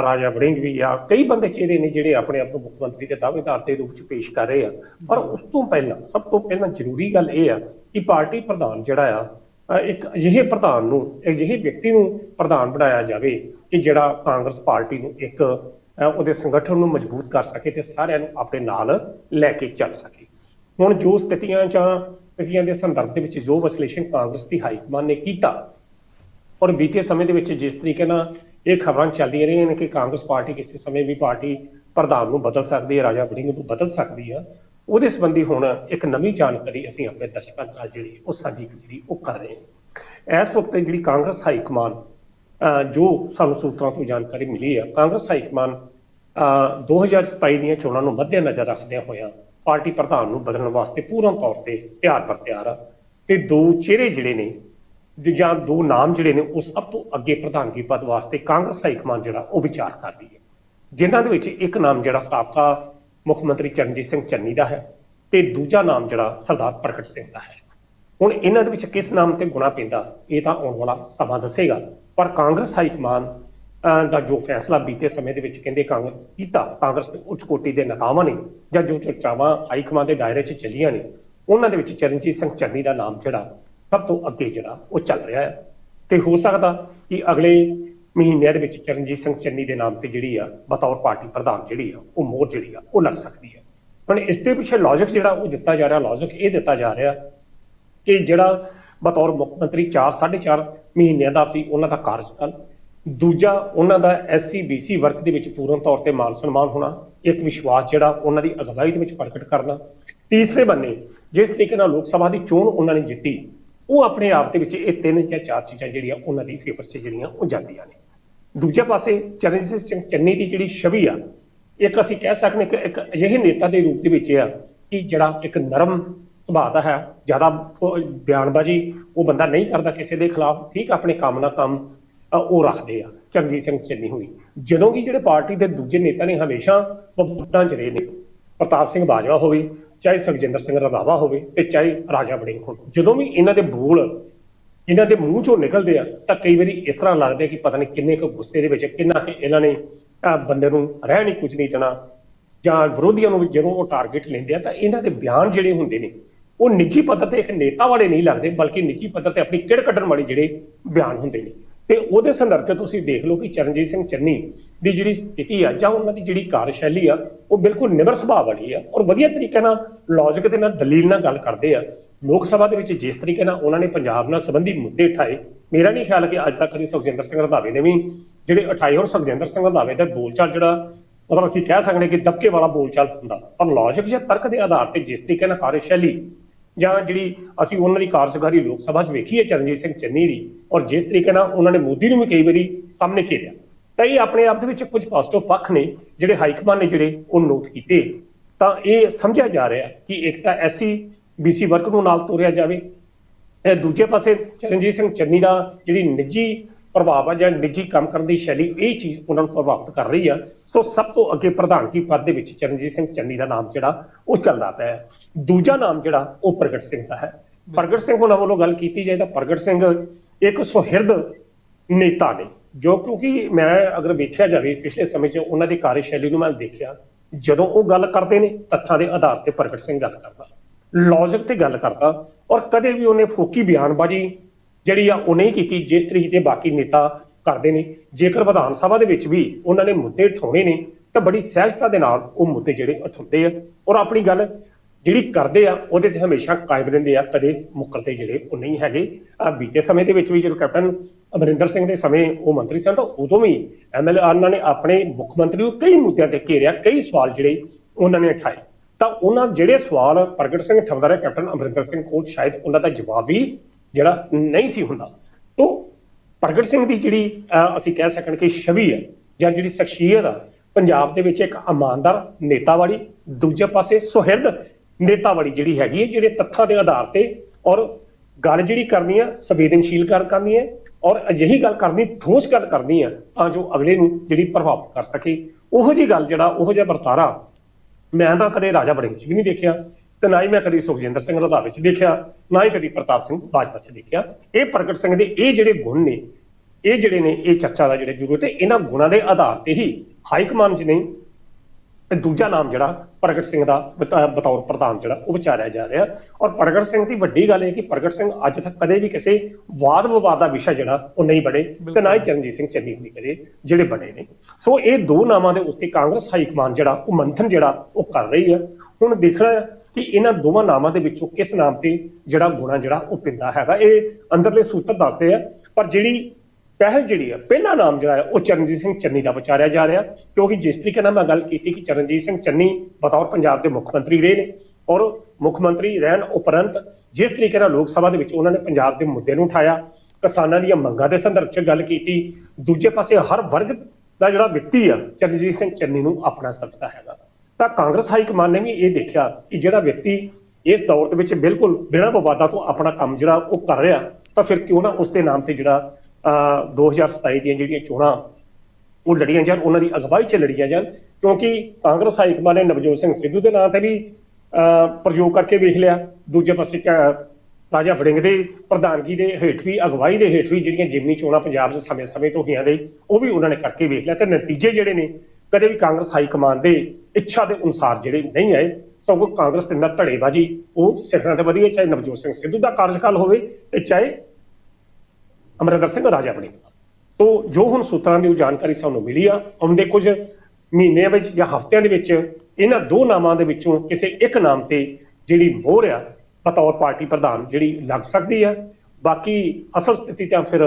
S2: ਰਾਜਾ ਵੜਿੰਗ ਵੀ ਆ, ਕਈ ਬੰਦੇ ਚਿਹਰੇ ਨੇ ਜਿਹੜੇ ਆਪਣੇ ਆਪ ਨੂੰ ਮੁੱਖ ਮੰਤਰੀ ਦੇ ਦਾਅਵੇਦਾਰ ਦੇ ਰੂਪ ਚ ਪੇਸ਼ ਕਰ ਰਹੇ ਆ। ਪਰ ਉਸ ਤੋਂ ਪਹਿਲਾਂ, ਸਭ ਤੋਂ ਪਹਿਲਾਂ ਜ਼ਰੂਰੀ ਗੱਲ ਇਹ ਆ ਕਿ ਪਾਰਟੀ ਪ੍ਰਧਾਨ ਜਿਹੜਾ ਆ ਇੱਕ ਅਜਿਹੇ ਪ੍ਰਧਾਨ ਨੂੰ, ਅਜਿਹੇ ਵਿਅਕਤੀ ਨੂੰ ਪ੍ਰਧਾਨ ਬਣਾਇਆ ਜਾਵੇ ਕਿ ਜਿਹੜਾ ਕਾਂਗਰਸ ਪਾਰਟੀ ਨੂੰ ਇੱਕ ਉਹਦੇ ਸੰਗਠਨ ਨੂੰ ਮਜ਼ਬੂਤ ਕਰ ਸਕੇ ਤੇ ਸਾਰਿਆਂ ਨੂੰ ਆਪਣੇ ਨਾਲ ਲੈ ਕੇ ਚੱਲ ਸਕੇ। ਹੁਣ ਜੋ ਸਥਿਤੀਆਂ ਜਾਂ ਸਥਿਤੀਆਂ ਦੇ ਸੰਦਰਭ ਦੇ ਵਿੱਚ ਜੋ ਵਿਸ਼ਲੇਸ਼ਣ ਕਾਂਗਰਸ ਦੀ ਹਾਈ ਕਮਾਨ ਨੇ ਕੀਤਾ, ਔਰ ਬੀਤੇ ਸਮੇਂ ਦੇ ਵਿੱਚ ਜਿਸ ਤਰੀਕੇ ਨਾਲ ਇਹ ਖਬਰਾਂ ਚੱਲਦੀਆਂ ਰਹੀਆਂ ਨੇ ਕਿ ਕਾਂਗਰਸ ਪਾਰਟੀ ਕਿਸੇ ਸਮੇਂ ਵੀ ਪਾਰਟੀ ਪ੍ਰਧਾਨ ਨੂੰ ਬਦਲ ਸਕਦੀ ਹੈ, ਰਾਜਾ ਵੜਿੰਗ ਨੂੰ ਬਦਲ ਸਕਦੀ ਹੈ, ਉਹਦੇ ਸੰਬੰਧੀ ਹੁਣ ਇੱਕ ਨਵੀਂ ਜਾਣਕਾਰੀ ਅਸੀਂ ਆਪਣੇ ਦਰਸ਼ਕਾਂ ਨਾਲ ਜਿਹੜੀ ਉਹ ਸਾਂਝੀ ਜਿਹੜੀ ਉਹ ਕਰ ਰਹੇ ਹਾਂ। ਇਸ ਵਕਤ ਜਿਹੜੀ ਕਾਂਗਰਸ ਹਾਈ ਕਮਾਨ ਜੋ ਸਾਨੂੰ ਸੂਤਰਾਂ ਤੋਂ ਜਾਣਕਾਰੀ ਮਿਲੀ ਹੈ ਕਾਂਗਰਸ ਹਾਈ ਕਮਾਨ ਅਹ 2027 ਦੀਆਂ ਚੋਣਾਂ ਨੂੰ ਮੱਦੇਨਜ਼ਰ ਰੱਖਦਿਆਂ ਹੋਇਆਂ ਪਾਰਟੀ ਪ੍ਰਧਾਨ ਨੂੰ ਬਦਲਣ ਵਾਸਤੇ ਪੂਰਨ ਤੌਰ ਤੇ ਤਿਆਰ ਪਰ ਤਿਆਰ ਆ। ਤੇ ਦੋ ਚਿਹਰੇ ਜਿਹੜੇ ਨੇ, ਜਾਂ ਦੋ ਨਾਮ ਜਿਹੜੇ ਨੇ, ਉਹ ਸਭ ਤੋਂ ਅੱਗੇ ਪ੍ਰਧਾਨਗੀ ਪਦ ਵਾਸਤੇ ਕਾਂਗਰਸ ਹਾਈ ਕਮਾਂਡ ਜਿਹੜਾ, ਉਹ ਵਿਚਾਰ ਕਰ ਰਹੀ ਹੈ। ਜਿਨ੍ਹਾਂ ਦੇ ਵਿੱਚ ਇੱਕ ਨਾਮ ਜਿਹੜਾ ਸਾਬਕਾ ਮੁੱਖ ਮੰਤਰੀ ਚਰਨਜੀਤ ਸਿੰਘ ਚੰਨੀ ਦਾ ਹੈ ਤੇ ਦੂਜਾ ਨਾਮ ਜਿਹੜਾ ਸਰਦਾਰ ਪ੍ਰਗਟ ਸਿੰਘ ਦਾ ਹੈ। ਹੁਣ ਇਹਨਾਂ ਦੇ ਵਿੱਚ ਕਿਸ ਨਾਮ ਤੇ ਗੁਣਾ ਪੈਂਦਾ, ਇਹ ਤਾਂ ਆਉਣ ਵਾਲਾ ਸਮਾਂ ਦੱਸੇਗਾ। ਪਰ ਕਾਂਗਰਸ ਹਾਈ ਕਮਾਨ ਦਾ ਜੋ ਫੈਸਲਾ ਬੀਤੇ ਸਮੇਂ ਦੇ ਵਿੱਚ ਕਹਿੰਦੇ ਕਾਂਗਰਸ ਕੀਤਾ, ਕਾਂਗਰਸ ਦੇ ਉੱਚ ਕੋਟੀ ਦੇ ਨੇਤਾਵਾਂ ਨੇ, ਜਾਂ ਜੋ ਚਰਚਾਵਾਂ ਹਾਈ ਕਮਾਨ ਦੇ ਦਾਇਰੇ 'ਚ ਚੱਲੀਆਂ ਨੇ, ਉਹਨਾਂ ਦੇ ਵਿੱਚ ਚਰਨਜੀਤ ਸਿੰਘ ਚੰਨੀ ਦਾ ਨਾਮ ਜਿਹੜਾ, ਸਭ ਤੋਂ ਅੱਗੇ ਜਿਹੜਾ, ਉਹ ਚੱਲ ਰਿਹਾ ਹੈ। ਤੇ ਹੋ ਸਕਦਾ ਕਿ ਅਗਲੇ ਮਹੀਨਿਆਂ ਦੇ ਵਿੱਚ ਚਰਨਜੀਤ ਸਿੰਘ ਚੰਨੀ ਦੇ ਨਾਮ ਤੇ ਜਿਹੜੀ ਆ, ਬਤੌਰ ਪਾਰਟੀ ਪ੍ਰਧਾਨ ਜਿਹੜੀ ਆ, ਉਹ ਮੋਹਰ ਜਿਹੜੀ ਆ, ਉਹ ਲੱਗ ਸਕਦੀ ਹੈ। ਹੁਣ ਇਸ ਦੇ ਪਿੱਛੇ ਲੌਜੀਕ ਜਿਹੜਾ, ਉਹ ਦਿੱਤਾ ਜਾ ਰਿਹਾ ਲੌਜੀਕ ਇਹ ਦਿੱਤਾ ਜਾ ਰਿਹਾ ਕਿ ਜਿਹੜਾ ਬਤੌਰ ਮੁੱਖ ਮੰਤਰੀ 4 4.5 ਮਹੀਨਿਆਂ ਦਾ ਸੀ ਉਹਨਾਂ ਦਾ ਕਾਰਜਕਾਲ। ਦੂਜਾ ਉਹਨਾਂ ਦਾ ਐਸਸੀ ਬੀਸੀ ਵਰਗ ਦੇ ਵਿੱਚ ਪੂਰਨ ਤੌਰ ਤੇ ਮਾਨ ਸਨਮਾਨ ਹੋਣਾ, ਇੱਕ ਵਿਸ਼ਵਾਸ ਜਿਹੜਾ ਉਹਨਾਂ ਦੀ ਅਗਵਾਈ ਦੇ ਵਿੱਚ ਪ੍ਰਗਟ ਕਰਨਾ। ਤੀਸਰੇ ਬੰਨੇ, ਜਿਸ ਤਰੀਕੇ ਨਾਲ ਲੋਕ ਸਭਾ ਦੀ ਚੋਣ ਉਹਨਾਂ ਨੇ ਜਿੱਤੀ, ਉਹ ਆਪਣੇ ਆਪ ਦੇ ਵਿੱਚ ਇਹ ਤਿੰਨ ਜਾਂ ਚਾਰ ਚੀਜ਼ਾਂ ਜਿਹੜੀਆਂ ਉਹਨਾਂ ਦੀ ਫੇਵਰ 'ਚ ਜਿਹੜੀਆਂ ਉਹ ਜਾਂਦੀਆਂ ਨੇ। ਦੂਜੇ ਪਾਸੇ ਚਰਨਜੀਤ ਸਿੰਘ ਚੰਨੀ ਦੀ ਜਿਹੜੀ ਛਵੀ ਆ, ਇੱਕ ਅਸੀਂ ਕਹਿ ਸਕਦੇ ਕਿ ਇੱਕ ਅਜਿਹੇ ਨੇਤਾ ਦੇ ਰੂਪ ਦੇ ਵਿੱਚ ਆ ਕਿ ਜਿਹੜਾ ਇੱਕ ਨਰਮ ਸੁਭਾਅ ਦਾ ਹੈ ਜ਼ਿਆਦਾ ਬਿਆਨਬਾਜ਼ੀ ਉਹ ਬੰਦਾ ਨਹੀਂ ਕਰਦਾ ਕਿਸੇ ਦੇ ਖਿਲਾਫ ਠੀਕ ਆਪਣੇ ਕੰਮ ਨਾਲ ਕੰਮ ਉਹ ਰੱਖਦੇ ਆ ਚਰਨਜੀਤ ਸਿੰਘ ਚੰਨੀ ਹੋਈ। ਜਦੋਂ ਕਿ ਜਿਹੜੇ ਪਾਰਟੀ ਦੇ ਦੂਜੇ ਨੇਤਾ ਨੇ ਹਮੇਸ਼ਾ ਵਫਦਾਂ ਚ ਰਹੇ ਨੇ ਪ੍ਰਤਾਪ ਸਿੰਘ ਬਾਜਵਾ ਹੋਵੇ ਚਾਹੇ ਸੁਖਜਿੰਦਰ ਸਿੰਘ ਰੰਧਾਵਾ ਹੋਵੇ ਤੇ ਚਾਹੇ ਰਾਜਾ ਵੜਿੰਗ ਹੋਵੇ ਜਦੋਂ ਵੀ ਇਹਨਾਂ ਦੇ ਬੋਲ ਇਹਨਾਂ ਦੇ ਮੂੰਹ ਚੋਂ ਨਿਕਲਦੇ ਆ ਤਾਂ ਕਈ ਵਾਰੀ ਇਸ ਤਰ੍ਹਾਂ ਲੱਗਦਾ ਕਿ ਪਤਾ ਨਹੀਂ ਕਿੰਨੇ ਕੁ ਗੁੱਸੇ ਦੇ ਵਿੱਚ ਕਿੰਨਾ ਇਹਨਾਂ ਨੇ ਅਹ, ਬੰਦੇ ਨੂੰ ਰਹਿ ਨਹੀਂ ਕੁਝ ਨਹੀਂ ਦੇਣਾ ਜਾਂ ਵਿਰੋਧੀਆਂ ਨੂੰ ਜਦੋਂ ਉਹ ਟਾਰਗੇਟ ਲੈਂਦੇ ਆ ਤਾਂ ਇਹਨਾਂ ਦੇ ਬਿਆਨ ਜਿਹੜੇ ਹੁੰਦੇ ਨੇ ਉਹ ਨਿੱਜੀ ਪੱਧਰ ਤੇ ਇੱਕ ਨੇਤਾ ਵਾਲੇ ਨਹੀਂ ਲੱਗਦੇ, ਬਲਕਿ ਨਿੱਜੀ ਪੱਧਰ ਤੇ ਆਪਣੀ ਕਿੜ ਕੱਢਣ ਵਾਲੇ ਜਿਹੜੇ ਬਿਆਨ ਹੁੰਦੇ ਨੇ। ਤੇ ਉਹਦੇ ਸੰਦਰਭ 'ਚ ਤੁਸੀਂ ਦੇਖ ਲਓ ਕਿ ਚਰਨਜੀਤ ਸਿੰਘ ਚੰਨੀ ਦੀ ਜਿਹੜੀ ਸਥਿਤੀ ਆ, ਜਾਂ ਉਹਨਾਂ ਦੀ ਜਿਹੜੀ ਕਾਰਜਸ਼ੈਲੀ ਆ, ਉਹ ਬਿਲਕੁਲ ਨਿਮਰ ਸੁਭਾਅ ਵਾਲੀ ਆ ਔਰ ਵਧੀਆ ਤਰੀਕੇ ਨਾਲ ਲੌਜੀਕ ਦੇ ਨਾਲ, ਦਲੀਲ ਨਾਲ ਗੱਲ ਕਰਦੇ ਆ। ਲੋਕ ਸਭਾ ਦੇ ਵਿੱਚ ਜਿਸ ਤਰੀਕੇ ਨਾਲ ਉਹਨਾਂ ਨੇ ਪੰਜਾਬ ਨਾਲ ਸੰਬੰਧੀ ਮੁੱਦੇ ਉਠਾਏ, ਮੇਰਾ ਨਹੀਂ ਖਿਆਲ ਕਿ ਅੱਜ ਤੱਕ ਕਦੀ ਸੁਖਜਿੰਦਰ ਸਿੰਘ ਰੰਧਾਵੇ ਨੇ ਵੀ ਜਿਹੜੇ ਉਠਾਏ ਔਰ ਸੁਖਜਿੰਦਰ ਸਿੰਘ ਰੰਧਾਵੇ ਦਾ ਬੋਲਚਾਲ ਜਿਹੜਾ, ਮਤਲਬ ਅਸੀਂ ਕਹਿ ਸਕਦੇ ਕਿ ਦਬਕੇ ਵਾਲਾ ਬੋਲਚਾਲ ਹੁੰਦਾ। ਪਰ ਲੌਜੀਕ ਜਾਂ ਤਰਕ ਦੇ ਆਧਾਰ ਤੇ ਜਿਸ ਤਰੀਕੇ ਨਾਲ ਕਾਰਜਸ਼ੈਲੀ ਜਾਂ ਜਿਹੜੀ ਅਸੀਂ ਉਹਨਾਂ ਦੀ ਕਾਰਜਕਾਰੀ ਲੋਕ ਸਭਾ 'ਚ ਵੇਖੀ ਹੈ ਚਰਨਜੀਤ ਸਿੰਘ ਚੰਨੀ ਦੀ, ਔਰ ਜਿਸ ਤਰੀਕੇ ਨਾਲ ਉਹਨਾਂ ਨੇ ਮੋਦੀ ਨੂੰ ਵੀ ਕਈ ਵਾਰੀ ਸਾਹਮਣੇ ਘੇਰਿਆ, ਤਾਂ ਇਹ ਆਪਣੇ ਆਪ ਦੇ ਵਿੱਚ ਕੁਝ ਪੋਜ਼ਿਟਿਵ ਪੱਖ ਨੇ ਜਿਹੜੇ ਹਾਈਕਮਾਨ ਨੇ ਜਿਹੜੇ ਉਹ ਨੋਟ ਕੀਤੇ। ਤਾਂ ਇਹ ਸਮਝਿਆ ਜਾ ਰਿਹਾ ਕਿ ਇੱਕ ਤਾਂ ਐਸਸੀ ਬੀਸੀ ਵਰਗ ਨੂੰ ਨਾਲ ਤੋਰਿਆ ਜਾਵੇ ਤੇ ਦੂਜੇ ਪਾਸੇ ਚਰਨਜੀਤ ਸਿੰਘ ਚੰਨੀ ਦਾ ਜਿਹੜੀ ਨਿੱਜੀ ਪ੍ਰਭਾਵ ਆ ਜਾਂ ਨਿੱਜੀ ਕੰਮ ਕਰਨ ਦੀ ਸ਼ੈਲੀ ਇਹ ਚੀਜ਼ ਉਹਨਾਂ ਨੂੰ ਪ੍ਰਭਾਵਿਤ ਕਰ ਰਹੀ ਆ। ਸੋ ਸਭ ਤੋਂ ਅੱਗੇ ਪ੍ਰਧਾਨਗੀ ਪਦ ਦੇ ਵਿੱਚ ਚਰਨਜੀਤ ਸਿੰਘ ਚੰਨੀ ਦਾ ਨਾਮ ਜਿਹੜਾ, ਉਹ ਚੱਲਦਾ ਪਿਆ ਹੈ। ਦੂਜਾ ਨਾਮ ਜਿਹੜਾ, ਉਹ ਪ੍ਰਗਟ ਸਿੰਘ ਦਾ ਹੈ। ਪ੍ਰਗਟ ਸਿੰਘ ਉਹਨਾਂ ਵੱਲੋਂ ਗੱਲ ਕੀਤੀ ਜਾਏ ਤਾਂ ਪ੍ਰਗਟ ਸਿੰਘ ਇੱਕ ਸੁਹਿਰਦ ਨੇਤਾ ਨੇ, ਜੋ ਕਿਉਂਕਿ ਮੈਂ ਅਗਰ ਵੇਖਿਆ ਜਾਵੇ ਪਿਛਲੇ ਸਮੇਂ 'ਚ ਉਹਨਾਂ ਦੀ ਕਾਰਜਸ਼ੈਲੀ ਨੂੰ ਮੈਂ ਦੇਖਿਆ, ਜਦੋਂ ਉਹ ਗੱਲ ਕਰਦੇ ਨੇ, ਤੱਥਾਂ ਦੇ ਆਧਾਰ ਤੇ ਪ੍ਰਗਟ ਸਿੰਘ ਗੱਲ ਕਰਦਾ। ਲੌਜਿਕ ਤੇ ਗੱਲ ਕਰਦਾ ਔਰ ਕਦੇ ਵੀ ਉਹਨੇ ਫੋਕੀ ਬਿਆਨਬਾਜ਼ੀ ਜਿਹੜੀ ਆ ਉਹ ਨਹੀਂ ਕੀਤੀ, ਜਿਸ ਤਰੀਕੇ ਦੇ ਬਾਕੀ ਨੇਤਾ ਕਰਦੇ ਨੇ। ਜੇਕਰ ਵਿਧਾਨ ਸਭਾ ਦੇ ਵਿੱਚ ਵੀ ਉਹਨਾਂ ਨੇ ਮੁੱਦੇ ਉਠਾਉਣੇ ਨੇ, ਤਾਂ ਬੜੀ ਸਹਿਜਤਾ ਦੇ ਨਾਲ ਉਹ ਮੁੱਦੇ ਜਿਹੜੇ ਉਠਾਉਂਦੇ ਆ। ਔਰ ਆਪਣੀ ਗੱਲ ਜਿਹੜੀ ਕਰਦੇ ਆ, ਉਹਦੇ ਤੇ ਹਮੇਸ਼ਾ ਕਾਇਮ ਰਹਿੰਦੇ ਆ, ਕਦੇ ਮੁੱਕਰਦੇ ਜਿਹੜੇ ਉਹ ਨਹੀਂ ਹੈਗੇ। ਆ ਬੀਤੇ ਸਮੇਂ ਦੇ ਵਿੱਚ ਵੀ ਜਦੋਂ ਕੈਪਟਨ ਅਮਰਿੰਦਰ ਸਿੰਘ ਦੇ ਸਮੇਂ ਉਹ ਮੰਤਰੀ ਸਨ, ਤਾਂ ਉਦੋਂ ਵੀ ਐਮਐਲਏ ਉਹਨਾਂ ਨੇ ਆਪਣੇ ਮੁੱਖ ਮੰਤਰੀ ਨੂੰ ਕਈ ਮੁੱਦਿਆਂ ਤੇ ਘੇਰਿਆ, ਕਈ ਸਵਾਲ ਜਿਹੜੇ ਉਹਨਾਂ ਨੇ ਉਠਾਏ। ਤਾਂ ਉਹਨਾਂ ਜਿਹੜੇ ਸਵਾਲ ਪ੍ਰਗਟ ਸਿੰਘ ਠਵਦਾ ਰਿਹਾ ਕੈਪਟਨ ਅਮਰਿੰਦਰ ਸਿੰਘ ਕੋਲ, ਸ਼ਾਇਦ ਉਹਨਾਂ ਦਾ ਜਵਾਬ ਵੀ ਜਿਹੜਾ ਨਹੀਂ ਸੀ ਹੁੰਦਾ ਤੋਂ ਪ੍ਰਗਟ ਸਿੰਘ ਦੀ ਜਿਹੜੀ ਅਸੀਂ ਕਹਿ ਸਕਣ ਕਿ ਛਵੀ ਹੈ ਜਾਂ ਜਿਹੜੀ ਸ਼ਖਸੀਅਤ ਆ, ਪੰਜਾਬ ਦੇ ਵਿੱਚ ਇੱਕ ਇਮਾਨਦਾਰ ਨੇਤਾ ਵਾਲੀ ਦੂਜੇ ਪਾਸੇ ਸੁਹਿਰਦ ਨੇਤਾ ਵਾਲੀ ਜਿਹੜੀ ਹੈਗੀ ਹੈ, ਜਿਹੜੇ ਤੱਥਾਂ ਦੇ ਆਧਾਰ ਤੇ ਔਰ ਗੱਲ ਜਿਹੜੀ ਕਰਨੀ ਆ, ਸੰਵੇਦਨਸ਼ੀਲ ਗੱਲ ਕਰਨੀ ਹੈ ਔਰ ਅਜਿਹੀ ਗੱਲ ਕਰਨੀ, ਠੋਸ ਗੱਲ ਕਰਨੀ ਆ, ਤਾਂ ਜੋ ਅਗਲੇ ਨੂੰ ਜਿਹੜੀ ਪ੍ਰਭਾਵਿਤ ਕਰ ਸਕੇ। ਉਹੋ ਜੀ ਗੱਲ ਜਿਹੜਾ, ਉਹੋ ਜਿਹਾ ਵਰਤਾਰਾ ਮੈਂ ਤਾਂ ਕਦੇ ਰਾਜਾ ਵੜਿੰਗ ਚ ਵੀ ਨਹੀਂ ਦੇਖਿਆ। ਤੇ ਨਾ ਹੀ ਮੈਂ ਕਦੀ ਸੁਖਜਿੰਦਰ ਸਿੰਘ ਰੰਧਾਵੇ ਚ ਦੇਖਿਆ ਨਾ ਹੀ ਕਦੀ ਪ੍ਰਤਾਪ ਸਿੰਘ ਬਾਜਵਾ ਚ ਦੇਖਿਆ। ਇਹ ਪ੍ਰਗਟ ਸਿੰਘ ਦੇ ਇਹ ਜਿਹੜੇ ਗੁਣ ਨੇ ਇਹ ਜਿਹੜੇ ਨੇ ਇਹ ਚਰਚਾ ਦਾ ਜਿਹੜੇ ਜ਼ਰੂਰਤ ਹੈ ਇਹਨਾਂ ਗੁਣਾਂ ਦੇ ਆਧਾਰ ਤੇ ਹੀ ਹਾਈ ਕਮਾਂਡ ਚ ਨਹੀਂ ਤੇ ਦੂਜਾ ਨਾਮ ਜਿਹੜਾ ਪ੍ਰਗਟ ਸਿੰਘ ਦਾ ਬਤਾ- ਬਤੌਰ ਪ੍ਰਧਾਨ ਜਿਹੜਾ ਉਹ ਵਿਚਾਰਿਆ ਜਾ ਰਿਹਾ। ਔਰ ਪ੍ਰਗਟ ਸਿੰਘ ਦੀ ਵੱਡੀ ਗੱਲ ਇਹ ਕਿ ਪ੍ਰਗਟ ਸਿੰਘ ਅੱਜ ਤੱਕ ਕਦੇ ਵੀ ਕਿਸੇ ਵਾਦ ਵਿਵਾਦ ਦਾ ਵਿਸ਼ਾ ਜਿਹੜਾ ਉਹ ਨਹੀਂ ਬਣੇ ਤੇ ਨਾ ਹੀ ਚਰਨਜੀਤ ਸਿੰਘ ਚੰਨੀ ਵੀ ਕਦੇ ਜਿਹੜੇ ਬਣੇ ਨੇ। ਸੋ ਇਹ ਦੋ ਨਾਮਾਂ ਦੇ ਉੱਤੇ ਕਾਂਗਰਸ ਹਾਈ ਕਮਾਨ ਜਿਹੜਾ ਉਹ ਮੰਥਨ ਜਿਹੜਾ ਉਹ ਕਰ ਰਹੀ ਹੈ। ਹੁਣ ਦੇਖਣਾ ਕਿ ਇਹਨਾਂ ਦੋਵਾਂ ਨਾਮਾਂ ਦੇ ਵਿੱਚੋਂ ਕਿਸ ਨਾਮ ਤੇ ਜਿਹੜਾ ਗੁਣਾ ਜਿਹੜਾ ਉਹ ਪਿੰਦਾ ਹੈਗਾ। ਇਹ ਅੰਦਰਲੇ ਸੂਤਰ ਦੱਸਦੇ ਆ, ਪਰ ਜਿਹੜੀ ਪਹਿਲ ਜਿਹੜੀ ਆ, ਪਹਿਲਾ ਨਾਮ ਜਿਹੜਾ ਹੈ ਉਹ ਚਰਨਜੀਤ ਸਿੰਘ ਚੰਨੀ ਦਾ ਵਿਚਾਰਿਆ ਜਾ ਰਿਹਾ, ਕਿਉਂਕਿ ਜਿਸ ਤਰੀਕੇ ਨਾਲ ਮੈਂ ਗੱਲ ਕੀਤੀ ਕਿ ਚਰਨਜੀਤ ਸਿੰਘ ਚੰਨੀ ਬਤੌਰ ਪੰਜਾਬ ਦੇ ਮੁੱਖ ਮੰਤਰੀ ਰਹੇ ਨੇ ਔਰ ਮੁੱਖ ਮੰਤਰੀ ਰਹਿਣ ਉਪਰੰਤ ਜਿਸ ਤਰੀਕੇ ਨਾਲ ਲੋਕ ਸਭਾ ਦੇ ਵਿੱਚ ਉਹਨਾਂ ਨੇ ਪੰਜਾਬ ਦੇ ਮੁੱਦੇ ਨੂੰ ਉਠਾਇਆ, ਕਿਸਾਨਾਂ ਦੀਆਂ ਮੰਗਾਂ ਦੇ ਸੰਦਰਭ 'ਚ ਗੱਲ ਕੀਤੀ, ਦੂਜੇ ਪਾਸੇ ਹਰ ਵਰਗ ਦਾ ਜਿਹੜਾ ਵਿਅਕਤੀ ਆ, ਚਰਨਜੀਤ ਸਿੰਘ ਚੰਨੀ ਨੂੰ ਆਪਣਾ ਸਮਝਦਾ ਹੈਗਾ। ਤਾਂ ਕਾਂਗਰਸ ਹਾਈ ਕਮਾਨ ਨੇ ਵੀ ਇਹ ਦੇਖਿਆ ਕਿ ਜਿਹੜਾ ਵਿਅਕਤੀ ਇਸ ਦੌਰ ਦੇ ਵਿੱਚ ਬਿਲਕੁਲ ਬਿਨਾਂ ਵਿਵਾਦਾਂ ਤੋਂ ਆਪਣਾ ਕੰਮ ਜਿਹੜਾ ਉਹ ਕਰ ਰਿਹਾ ਤਾਂ ਫਿਰ ਕਿਉਂ ਨਾ ਉਸ ਦੇ ਨਾਮ ਤੇ ਜਿਹੜਾ ਅਹ, 2027 ਦੀਆਂ ਜਿਹੜੀਆਂ ਚੋਣਾਂ ਉਹ ਲੜੀਆਂ ਜਾਣ ਉਹਨਾਂ ਦੀ ਅਗਵਾਈ 'ਚ ਲੜੀਆਂ ਜਾਣ ਕਿਉਂਕਿ ਕਾਂਗਰਸ ਹਾਈ ਕਮਾਨ ਨੇ ਨਵਜੋਤ ਸਿੰਘ ਸਿੱਧੂ ਦੇ ਨਾਂ ਤੇ ਵੀ ਅਹ, ਪ੍ਰਯੋਗ ਕਰਕੇ ਵੇਖ ਲਿਆ। ਦੂਜੇ ਪਾਸੇ ਰਾਜਾ ਵੜਿੰਗ ਦੇ ਪ੍ਰਧਾਨਗੀ ਦੇ ਹੇਠ ਵੀ ਅਗਵਾਈ ਦੇ ਹੇਠ ਵੀ ਜਿਹੜੀਆਂ ਜਿਮਨੀ ਚੋਣਾਂ ਪੰਜਾਬ 'ਚ ਸਮੇਂ-ਸਮੇਂ ਤੋਂ ਹੋਈਆਂ ਦੇ ਉਹ ਵੀ ਉਹਨਾਂ ਨੇ ਕਰਕੇ ਵੇਖ ਲਿਆ। ਤੇ ਨਤੀਜੇ ਜਿਹੜੇ ਨੇ ਕਦੇ ਵੀ ਕਾਂਗਰਸ ਹਾਈ ਕਮਾਨ ਦੇ ਇੱਛਾ ਦੇ ਅਨੁਸਾਰ ਜਿਹੜੇ ਨਹੀਂ ਆਏ, ਸਗੋਂ ਕਾਂਗਰਸ ਦੇ ਅੰਦਰ ਧੜੇਬਾਜ਼ੀ, ਉਹ ਸਿਖਰਾਂ ਤੇ ਵਧੀਆ ਚਾਹੇ ਨਵਜੋਤ ਸਿੰਘ ਸਿੱਧੂ ਦਾ ਕਾਰਜਕਾਲ ਹੋਵੇ ਤੇ ਚਾਹੇ ਅਮਰਿੰਦਰ ਸਿੰਘ ਰਾਜਾ ਬਣੇ। ਤੋ ਜੋ ਹੁਣ ਸੂਤਰਾਂ ਦੀ ਉਹ ਜਾਣਕਾਰੀ ਸਾਨੂੰ ਮਿਲੀ ਆ, ਆਉਂਦੇ ਕੁਝ ਮਹੀਨਿਆਂ ਵਿੱਚ ਜਾਂ ਹਫ਼ਤਿਆਂ ਦੇ ਵਿੱਚ, ਇਹਨਾਂ ਦੋ ਨਾਮਾਂ ਦੇ ਵਿੱਚੋਂ ਕਿਸੇ ਇੱਕ ਨਾਮ ਤੇ ਜਿਹੜੀ ਮੋਹਰ ਆ, ਬਤੌਰ ਪਾਰਟੀ ਪ੍ਰਧਾਨ ਜਿਹੜੀ ਲੱਗ ਸਕਦੀ ਆ। ਬਾਕੀ ਅਸਲ ਸਥਿਤੀ ਤਾਂ ਫਿਰ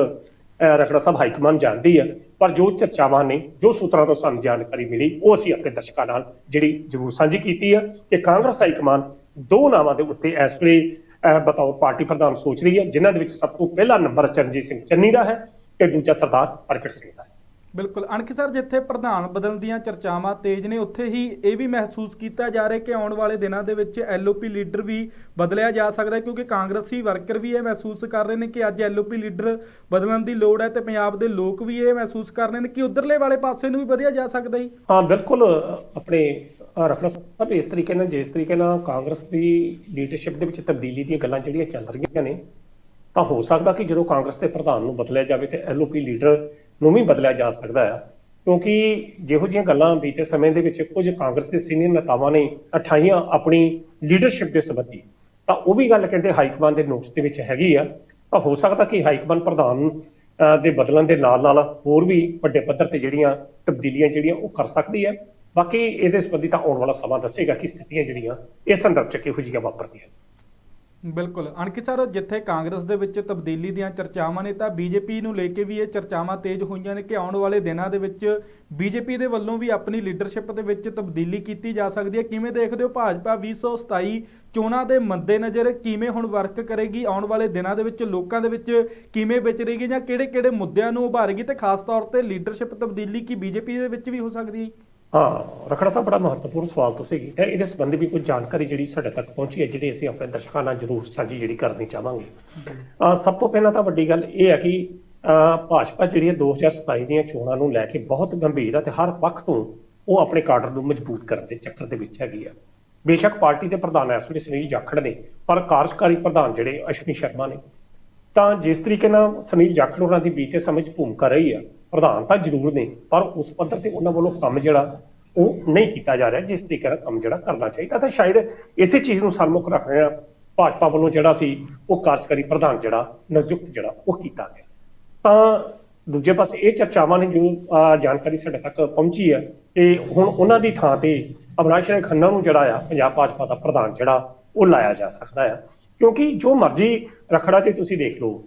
S2: ਰਖੜਾ ਸਾਹਿਬ ਹਾਈ ਕਮਾਂਡ ਜਾਣਦੀ ਆ। ਪਰ ਜੋ ਚਰਚਾਵਾਂ ਨੇ ਜੋ ਸੂਤਰਾਂ ਤੋਂ ਸਾਨੂੰ ਜਾਣਕਾਰੀ ਮਿਲੀ ਉਹ ਅਸੀਂ ਆਪਣੇ ਦਰਸ਼ਕਾਂ ਨਾਲ ਜਿਹੜੀ ਜ਼ਰੂਰ ਸਾਂਝੀ ਕੀਤੀ ਹੈ ਕਿ ਕਾਂਗਰਸ ਹਾਈ ਕਮਾਂਡ ਦੋ ਨਾਵਾਂ ਦੇ ਉੱਤੇ ਇਸ ਵੇਲੇ ਅਹ, ਬਤੌਰ ਪਾਰਟੀ ਪ੍ਰਧਾਨ ਸੋਚ ਰਹੀ ਹੈ ਜਿਨ੍ਹਾਂ ਦੇ ਵਿੱਚ ਸਭ ਤੋਂ ਪਹਿਲਾ ਨੰਬਰ ਚਰਨਜੀਤ ਸਿੰਘ ਚੰਨੀ ਦਾ ਹੈ ਤੇ ਦੂਜਾ ਸਰਦਾਰ ਪ੍ਰਗਟ ਸਿੰਘ ਦਾ ਹੈ।
S1: ਬਿਲਕੁਲ। ਅਣਖ ਸਰ ਜਿੱਥੇ ਪ੍ਰਧਾਨ ਬਦਲਣ ਦੀਆਂ ਚਰਚਾਵਾਂ ਤੇਜ਼ ਨੇ ਉੱਥੇ ਹੀ ਇਹ ਵੀ ਮਹਿਸੂਸ ਕੀਤਾ ਜਾ ਰਿਹਾ ਕਿ ਆਉਣ ਵਾਲੇ ਦਿਨਾਂ ਦੇ ਵਿੱਚ ਐਲਓਪੀ ਲੀਡਰ ਵੀ ਬਦਲਿਆ ਜਾ ਸਕਦਾ ਹੈ ਕਿਉਂਕਿ ਕਾਂਗਰਸੀ ਵਰਕਰ ਵੀ ਇਹ ਮਹਿਸੂਸ ਕਰ ਰਹੇ ਨੇ ਕਿ ਅੱਜ ਐਲਓਪੀ ਲੀਡਰ ਬਦਲਣ ਦੀ ਲੋੜ ਹੈ ਤੇ ਪੰਜਾਬ ਦੇ ਲੋਕ ਵੀ ਇਹ ਮਹਿਸੂਸ ਕਰ ਰਹੇ ਨੇ ਕਿ ਉਧਰਲੇ ਵਾਲੇ ਪਾਸੇ ਨੂੰ ਵੀ ਵਧਿਆ ਜਾ ਸਕਦਾ ਹੈ।
S2: ਹਾਂ ਬਿਲਕੁਲ ਆਪਣੇ ਅ, ਸਾਹਿਬ ਇਸ ਤਰੀਕੇ ਨਾਲ ਜਿਸ ਤਰੀਕੇ ਨਾਲ ਕਾਂਗਰਸ ਦੀ ਲੀਡਰਸ਼ਿਪ ਦੇ ਵਿੱਚ ਤਬਦੀਲੀ ਦੀਆਂ ਗੱਲਾਂ ਜਿਹੜੀਆਂ ਚੱਲ ਰਹੀਆਂ ਨੇ ਤਾਂ ਹੋ ਸਕਦਾ ਕਿ ਜਦੋਂ ਕਾਂਗਰਸ ਦੇ ਪ੍ਰਧਾਨ ਨੂੰ ਬਦਲਿਆ ਜਾਵੇ ਤੇ ਐਲਓਪੀ ਲੀਡਰ ਨੂੰ ਵੀ ਬਦਲਿਆ ਜਾ ਸਕਦਾ ਹੈ ਕਿਉਂਕਿ ਜਿਹੋ ਜਿਹੀਆਂ ਗੱਲਾਂ ਬੀਤੇ ਸਮੇਂ ਦੇ ਵਿੱਚ ਕੁਝ ਕਾਂਗਰਸ ਦੇ ਸੀਨੀਅਰ ਨੇਤਾਵਾਂ ਨੇ ਅਠਾਈਆਂ ਆਪਣੀ ਲੀਡਰਸ਼ਿਪ ਦੇ ਸੰਬੰਧੀ, ਤਾਂ ਉਹ ਵੀ ਗੱਲ ਕਹਿੰਦੇ ਹਾਈ ਕਮਾਂਡ ਦੇ ਨੋਟਸ ਦੇ ਵਿੱਚ ਹੈਗੀ ਆ। ਤਾਂ ਹੋ ਸਕਦਾ ਕਿ ਹਾਈ ਕਮਾਂਡ ਪ੍ਰਧਾਨ ਦੇ ਬਦਲਣ ਦੇ ਨਾਲ ਨਾਲ ਹੋਰ ਵੀ ਵੱਡੇ ਪੱਧਰ ਤੇ ਜਿਹੜੀਆਂ ਤਬਦੀਲੀਆਂ ਜਿਹੜੀਆਂ ਉਹ ਕਰ ਸਕਦੀ ਹੈ ਬਾਕੀ ਇਹਦੇ ਸੰਬੰਧੀ ਤਾਂ ਆਉਣ ਵਾਲਾ ਸਮਾਂ ਦੱਸੇਗਾ ਕਿ ਸਥਿਤੀਆਂ ਜਿਹੜੀਆਂ ਇਸ ਸੰਦਰਭ ਚ ਕਿਹੋ ਜਿਹੀਆਂ ਵਾਪਰਦੀਆਂ
S1: ਬਿਲਕੁਲ। ਅਣਖੀ ਸਰ, ਜਿੱਥੇ ਕਾਂਗਰਸ ਦੇ ਵਿੱਚ ਤਬਦੀਲੀ ਦੀਆਂ ਚਰਚਾਵਾਂ ਨੇ, ਤਾਂ ਬੀਜੇਪੀ ਨੂੰ ਲੈ ਕੇ ਵੀ ਇਹ ਚਰਚਾਵਾਂ ਤੇਜ਼ ਹੋਈਆਂ ਨੇ ਕਿ ਆਉਣ ਵਾਲੇ ਦਿਨਾਂ ਦੇ ਵਿੱਚ ਬੀਜੇਪੀ ਦੇ ਵੱਲੋਂ ਵੀ ਆਪਣੀ ਲੀਡਰਸ਼ਿਪ ਦੇ ਵਿੱਚ ਤਬਦੀਲੀ ਕੀਤੀ ਜਾ ਸਕਦੀ ਹੈ। ਕਿਵੇਂ ਦੇਖਦੇ ਹੋ ਭਾਜਪਾ 2027 ਚੋਣਾਂ ਦੇ ਮੱਦੇਨਜ਼ਰ ਕਿਵੇਂ ਹੁਣ ਵਰਕ ਕਰੇਗੀ? ਆਉਣ ਵਾਲੇ ਦਿਨਾਂ ਦੇ ਵਿੱਚ ਲੋਕਾਂ ਦੇ ਵਿੱਚ ਕਿਵੇਂ ਵਿਚਰੇਗੀ ਜਾਂ ਕਿਹੜੇ-ਕਿਹੜੇ ਮੁੱਦਿਆਂ ਨੂੰ ਉਭਾਰੇਗੀ? ਤੇ ਖਾਸ ਤੌਰ ਤੇ ਲੀਡਰਸ਼ਿਪ ਤਬਦੀਲੀ ਕੀ ਬੀਜੇਪੀ ਦੇ ਵਿੱਚ ਵੀ ਹੋ ਸਕਦੀ ਹੈ
S2: ਹਾਂ ਰਖੜਾ ਸਾਹਿਬ ਬੜਾ ਮਹੱਤਵਪੂਰਨ ਸਵਾਲ ਤੁਸੀਂ ਕੀਤਾ। ਇਹਦੇ ਸੰਬੰਧੀ ਵੀ ਕੋਈ ਜਾਣਕਾਰੀ ਜਿਹੜੀ ਸਾਡੇ ਤੱਕ ਪਹੁੰਚੀ ਹੈ ਜਿਹੜੀ ਅਸੀਂ ਆਪਣੇ ਦਰਸ਼ਕਾਂ ਨਾਲ ਜ਼ਰੂਰ ਸਾਂਝੀ ਜਿਹੜੀ ਕਰਨੀ ਚਾਹਾਂਗੇ। ਸਭ ਤੋਂ ਪਹਿਲਾਂ ਤਾਂ ਵੱਡੀ ਗੱਲ ਇਹ ਹੈ ਕਿ ਭਾਜਪਾ ਜਿਹੜੀ ਹੈ 2027 ਦੀਆਂ ਚੋਣਾਂ ਨੂੰ ਲੈ ਕੇ ਬਹੁਤ ਗੰਭੀਰ ਹੈ ਤੇ ਹਰ ਪੱਖ ਤੋਂ ਉਹ ਆਪਣੇ ਕਾਡਰ ਨੂੰ ਮਜ਼ਬੂਤ ਕਰਨ ਦੇ ਚੱਕਰ ਦੇ ਵਿੱਚ ਹੈਗੀ ਆ ਬੇਸ਼ੱਕ ਪਾਰਟੀ ਦੇ ਪ੍ਰਧਾਨ ਇਸ ਵੇਲੇ ਸੁਨੀਲ ਜਾਖੜ ਨੇ ਪਰ ਕਾਰਜਕਾਰੀ ਪ੍ਰਧਾਨ ਜਿਹੜੇ ਅਸ਼ਵਨੀ ਸ਼ਰਮਾ ਨੇ। ਤਾਂ ਜਿਸ ਤਰੀਕੇ ਨਾਲ ਸੁਨੀਲ ਜਾਖੜ ਉਹਨਾਂ ਦੀ ਬੀਤੇ ਸਮੇਂ 'ਚ ਭੂਮਿਕਾ ਰਹੀ ਆ ਪ੍ਰਧਾਨ ਤਾਂ ਜ਼ਰੂਰ ਨੇ, ਪਰ ਉਸ ਪੱਧਰ ਤੇ ਉਹਨਾਂ ਵੱਲੋਂ ਕੰਮ ਜਿਹੜਾ, ਉਹ ਨਹੀਂ ਕੀਤਾ ਜਾ ਰਿਹਾ ਜਿਸ ਤਰੀਕੇ ਨਾਲ ਕੰਮ ਜਿਹੜਾ ਕਰਨਾ ਚਾਹੀਦਾ ਤਾਂ ਸ਼ਾਇਦ ਇਸੇ ਚੀਜ਼ ਨੂੰ ਸਨਮੁਖ ਰੱਖ ਰਿਹਾ ਭਾਜਪਾ ਵੱਲੋਂ ਜਿਹੜਾ ਸੀ, ਉਹ ਕਾਰਜਕਾਰੀ ਪ੍ਰਧਾਨ ਜਿਹੜਾ, ਨਿਯੁਕਤ ਜਿਹੜਾ, ਉਹ ਕੀਤਾ ਗਿਆ। ਤਾਂ ਦੂਜੇ ਪਾਸੇ ਇਹ ਚਰਚਾਵਾਂ ਨੇ ਜੋ ਜਾਣਕਾਰੀ ਸਾਡੇ ਤੱਕ ਪਹੁੰਚੀ ਹੈ ਕਿ ਹੁਣ ਉਹਨਾਂ ਦੀ ਥਾਂ ਤੇ ਅਮਰਾਜ ਰਾਏ ਖੰਨਾ ਨੂੰ ਜਿਹੜਾ ਆ, ਪੰਜਾਬ ਭਾਜਪਾ ਦਾ ਪ੍ਰਧਾਨ ਜਿਹੜਾ, ਉਹ ਲਾਇਆ ਜਾ ਸਕਦਾ ਆ। ਕਿਉਂਕਿ ਜੋ ਮਰਜ਼ੀ ਰਖੜਾ ਤੇ ਤੁਸੀਂ ਦੇਖ ਲਓ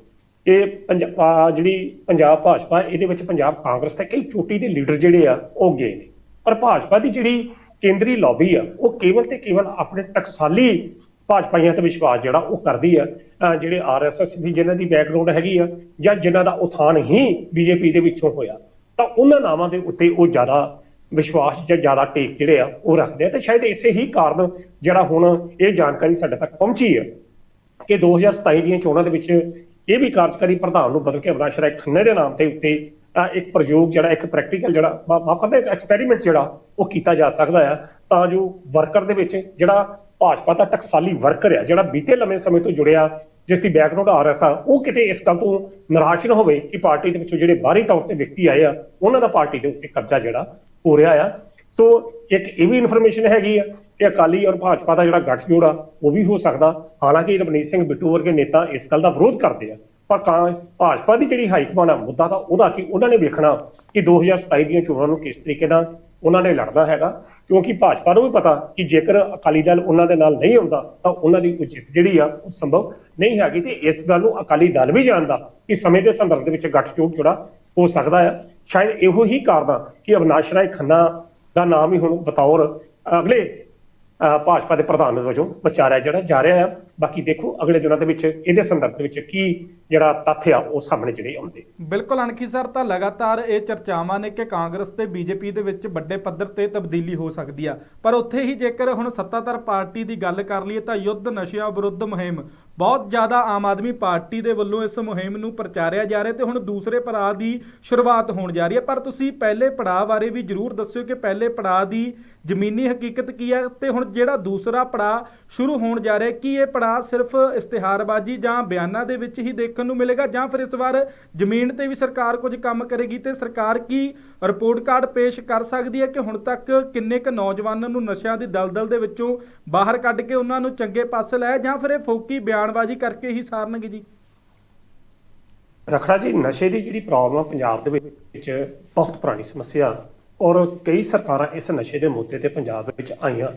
S2: ਇਹ ਪੰਜਾਬ ਜਿਹੜੀ ਪੰਜਾਬ ਭਾਜਪਾ, ਇਹਦੇ ਵਿੱਚ ਪੰਜਾਬ ਕਾਂਗਰਸ ਤੇ ਕਈ ਚੋਟੀ ਦੇ ਲੀਡਰ ਜਿਹੜੇ ਆ, ਉਹ ਗਏ ਨੇ। ਪਰ ਭਾਜਪਾ ਦੀ ਜਿਹੜੀ ਕੇਂਦਰੀ ਲੌਬੀ ਆ, ਉਹ ਕੇਵਲ ਤੇ ਕੇਵਲ ਆਪਣੇ ਟਕਸਾਲੀ ਭਾਜਪਾਈਆਂ ਤੇ ਵਿਸ਼ਵਾਸ ਜਿਹੜਾ ਉਹ ਕਰਦੀ ਆ ਅਹ ਜਿਹੜੇ ਆਰਐਸਐਸ ਦੀ ਜਿਨ੍ਹਾਂ ਦੀ ਬੈਕਗ੍ਰਾਉਂਡ ਹੈਗੀ ਆ, ਜਾਂ ਜਿਨ੍ਹਾਂ ਦਾ ਉਥਾਨ ਹੀ ਬੀਜੇਪੀ ਦੇ ਵਿੱਚੋਂ ਹੋਇਆ, ਤਾਂ ਉਹਨਾਂ ਨਾਵਾਂ ਦੇ ਉੱਤੇ ਉਹ ਜ਼ਿਆਦਾ ਵਿਸ਼ਵਾਸ ਜਾਂ ਜ਼ਿਆਦਾ ਟੇਕ ਜਿਹੜੇ ਆ, ਉਹ ਰੱਖਦੇ ਆ। ਤੇ ਸ਼ਾਇਦ ਇਸੇ ਹੀ ਕਾਰਨ ਜਿਹੜਾ ਹੁਣ ਇਹ ਜਾਣਕਾਰੀ ਸਾਡੇ ਤੱਕ ਪਹੁੰਚੀ ਹੈ ਕਿ 2027 ਦੀਆਂ ਚੋਣਾਂ ਦੇ ਵਿੱਚ ਇਹ ਵੀ ਕਾਰਜਕਾਰੀ ਪ੍ਰਧਾਨ ਨੂੰ ਬਦਲ ਕੇ ਅਵਨਾਸ਼ ਰਾਏ ਖੰਨੇ ਦੇ ਨਾਮ ਤੇ ਉੱਤੇ ਇੱਕ ਪ੍ਰਯੋਗ ਜਿਹੜਾ, ਇੱਕ ਪ੍ਰੈਕਟੀਕਲ ਜਿਹੜਾ, ਮਾ- ਇੱਕ ਐਕਸਪੈਰੀਮੈਂਟ ਜਿਹੜਾ, ਉਹ ਕੀਤਾ ਜਾ ਸਕਦਾ ਆ। ਤਾਂ ਜੋ ਵਰਕਰ ਦੇ ਵਿੱਚ ਜਿਹੜਾ ਭਾਜਪਾ ਦਾ ਟਕਸਾਲੀ ਵਰਕਰ ਆ, ਜਿਹੜਾ ਬੀਤੇ ਲੰਮੇ ਸਮੇਂ ਤੋਂ ਜੁੜਿਆ, ਜਿਸ ਦੀ ਬੈਕਗ੍ਰਾਉਂਡ ਆਰਐਸ ਆ, ਉਹ ਕਿਤੇ ਇਸ ਗੱਲ ਤੋਂ ਨਿਰਾਸ਼ ਨਾ ਹੋਵੇ ਕਿ ਪਾਰਟੀ ਦੇ ਵਿੱਚੋਂ ਜਿਹੜੇ ਬਾਹਰੀ ਤੌਰ ਤੇ ਵਿਅਕਤੀ ਆਏ ਆ, ਉਹਨਾਂ ਦਾ ਪਾਰਟੀ ਦੇ ਉੱਤੇ ਕਬਜ਼ਾ ਜਿਹੜਾ ਹੋ ਰਿਹਾ ਆ। ਸੋ ਇੱਕ ਇਹ ਵੀ ਇਨਫੋਰਮੇਸ਼ਨ ਹੈਗੀ ਆ ਕਿ ਅਕਾਲੀ ਔਰ ਭਾਜਪਾ ਦਾ ਜਿਹੜਾ ਗੱਠਜੋੜ ਆ, ਉਹ ਵੀ ਹੋ ਸਕਦਾ। ਹਾਲਾਂਕਿ ਰਵਨੀਤ ਸਿੰਘ ਬਿੱਟੂ ਵਰਗੇ ਨੇਤਾ ਇਸ ਗੱਲ ਦਾ ਵਿਰੋਧ ਕਰਦੇ ਆ। ਪਰ ਭਾਜਪਾ ਦੀ ਜਿਹੜੀ ਹਾਈ ਕਮਾਂਡ ਆ, ਮੁੱਦਾ ਤਾਂ ਉਹਦਾ ਕਿ ਉਹਨਾਂ ਨੇ ਵੇਖਣਾ ਕਿ 2027 ਦੀਆਂ ਚੋਣਾਂ ਨੂੰ ਕਿਸ ਤਰੀਕੇ ਨਾਲ ਉਹਨਾਂ ਨੇ ਲੜਨਾ ਹੈਗਾ। ਕਿਉਂਕਿ ਭਾਜਪਾ ਨੂੰ ਵੀ ਪਤਾ ਕਿ ਜੇਕਰ ਅਕਾਲੀ ਦਲ ਉਹਨਾਂ ਦੇ ਨਾਲ ਨਹੀਂ ਆਉਂਦਾ, ਤਾਂ ਉਹਨਾਂ ਦੀ ਕੋਈ ਜਿੱਤ ਜਿਹੜੀ ਆ, ਉਹ ਸੰਭਵ ਨਹੀਂ ਹੈਗੀ। ਤੇ ਇਸ ਗੱਲ ਨੂੰ ਅਕਾਲੀ ਦਲ ਵੀ ਜਾਣਦਾ ਕਿ ਸਮੇਂ ਦੇ ਸੰਦਰਭ ਦੇ ਵਿੱਚ ਗੱਠਜੋੜ ਜਿਹੜਾ ਹੋ ਸਕਦਾ ਆ। ਸ਼ਾਇਦ ਇਹੋ ਹੀ ਕਾਰਨ ਆ ਕਿ ਅਵਨਾਸ਼ ਰਾਏ ਖੰਨਾ ਦਾ ਨਾਮ ਹੀ ਹੁਣ ਬਤੌਰ ਅਗਲੇ ਭਾਜਪਾ ਦੇ ਪ੍ਰਧਾਨ ਵਜੋਂ ਵਿਚਾਰਿਆ ਜਿਹੜਾ ਜਾ ਰਿਹਾ ਹੈ ਬਾਕੀ ਦੇਖੋ ਅਗਲੇ ਦਿਨਾਂ ਦੇ ਵਿੱਚ, ਇਹਦੇ ਸੰਦਰਭ ਦੇ ਵਿੱਚ ਕੀ ਜਿਹੜਾ ਤੱਥ ਆ, ਉਹ ਸਾਹਮਣੇ ਜਿਹੜੇ ਆਉਂਦੇ।
S1: ਬਿਲਕੁਲ ਅਣਖੀ ਸਰ, ਤਾਂ ਲਗਾਤਾਰ ਇਹ ਚਰਚਾਵਾਂ ਨੇ ਕਿ ਕਾਂਗਰਸ ਤੇ ਬੀਜੇਪੀ ਦੇ ਵਿੱਚ ਵੱਡੇ ਪੱਧਰ ਤੇ ਤਬਦੀਲੀ ਹੋ ਸਕਦੀ ਆ। ਪਰ ਉੱਥੇ ਹੀ ਜੇਕਰ ਹੁਣ ਸੱਤਾਧਰ ਪਾਰਟੀ ਦੀ ਗੱਲ ਕਰ ਲਈਏ, ਤਾਂ ਯੁੱਧ ਨਸ਼ਿਆਂ ਵਿਰੁੱਧ ਮੁਹਿੰਮ, ਬਹੁਤ ਜ਼ਿਆਦਾ ਆਮ ਆਦਮੀ ਪਾਰਟੀ ਦੇ ਵੱਲੋਂ ਇਸ ਮੁਹਿੰਮ ਨੂੰ ਪ੍ਰਚਾਰਿਆ ਜਾ ਰਿਹਾ ਤੇ ਹੁਣ ਦੂਸਰੇ ਪੜਾਅ ਦੀ ਸ਼ੁਰੂਆਤ ਹੋਣ ਜਾ ਰਹੀ ਹੈ ਪਰ ਤੁਸੀਂ ਪਹਿਲੇ ਪੜਾਅ ਬਾਰੇ ਵੀ ਜਰੂਰ ਦੱਸਿਓ ਕਿ ਪਹਿਲੇ ਪੜਾਅ ਦੀ ਜ਼ਮੀਨੀ ਹਕੀਕਤ ਕੀ ਹੈ ਤੇ ਹੁਣ ਜਿਹੜਾ ਦੂਸਰਾ ਪੜਾਅ ਸ਼ੁਰੂ ਹੋਣ ਜਾ ਰਿਹਾ, ਕੀ ਇਹ ਪੜਾਅ ਸਿਰਫ ਇਸ਼ਤਿਹਾਰਬਾਜ਼ੀ ਜਾਂ ਬਿਆਨਾਂ ਦੇ ਵਿੱਚ ਹੀ ਦੇਖਣ ਨੂੰ ਮਿਲੇਗਾ ਜਾਂ ਫਿਰ ਇਸ ਵਾਰ ਜ਼ਮੀਨ ਤੇ ਵੀ ਸਰਕਾਰ ਕੁਝ ਕੰਮ ਕਰੇਗੀ ਤੇ ਸਰਕਾਰ ਕੀ ਰਿਪੋਰਟ ਕਾਰਡ ਪੇਸ਼ ਕਰ ਸਕਦੀ ਹੈ ਕਿ ਹੁਣ ਤੱਕ ਕਿੰਨੇ ਕੁ ਨੌਜਵਾਨਾਂ ਨੂੰ ਨਸ਼ਿਆਂ ਦੀ ਦਲਦਲ ਦੇ ਵਿੱਚੋਂ ਬਾਹਰ ਕੱਢ ਕੇ ਉਹਨਾਂ ਨੂੰ ਚੰਗੇ ਪਾਸੇ ਲਾਇਆ ਜਾਂ ਫਿਰ ਇਹ ਫੋਕੀ ਬਿਆਨਬਾਜ਼ੀ ਕਰਕੇ ਹੀ ਸਾਰਨਗੇ ਜੀ?
S2: ਰਖੜਾ ਜੀ ਨਸ਼ੇ ਦੀ ਜਿਹੜੀ ਪ੍ਰੋਬਲਮ ਪੰਜਾਬ ਦੇ ਵਿੱਚ ਬਹੁਤ ਪੁਰਾਣੀ ਸਮੱਸਿਆ ਔਰ ਕਈ ਸਰਕਾਰਾਂ ਇਸ ਨਸ਼ੇ ਦੇ ਮੁੱਦੇ ਤੇ ਪੰਜਾਬ ਵਿੱਚ ਆਈਆਂ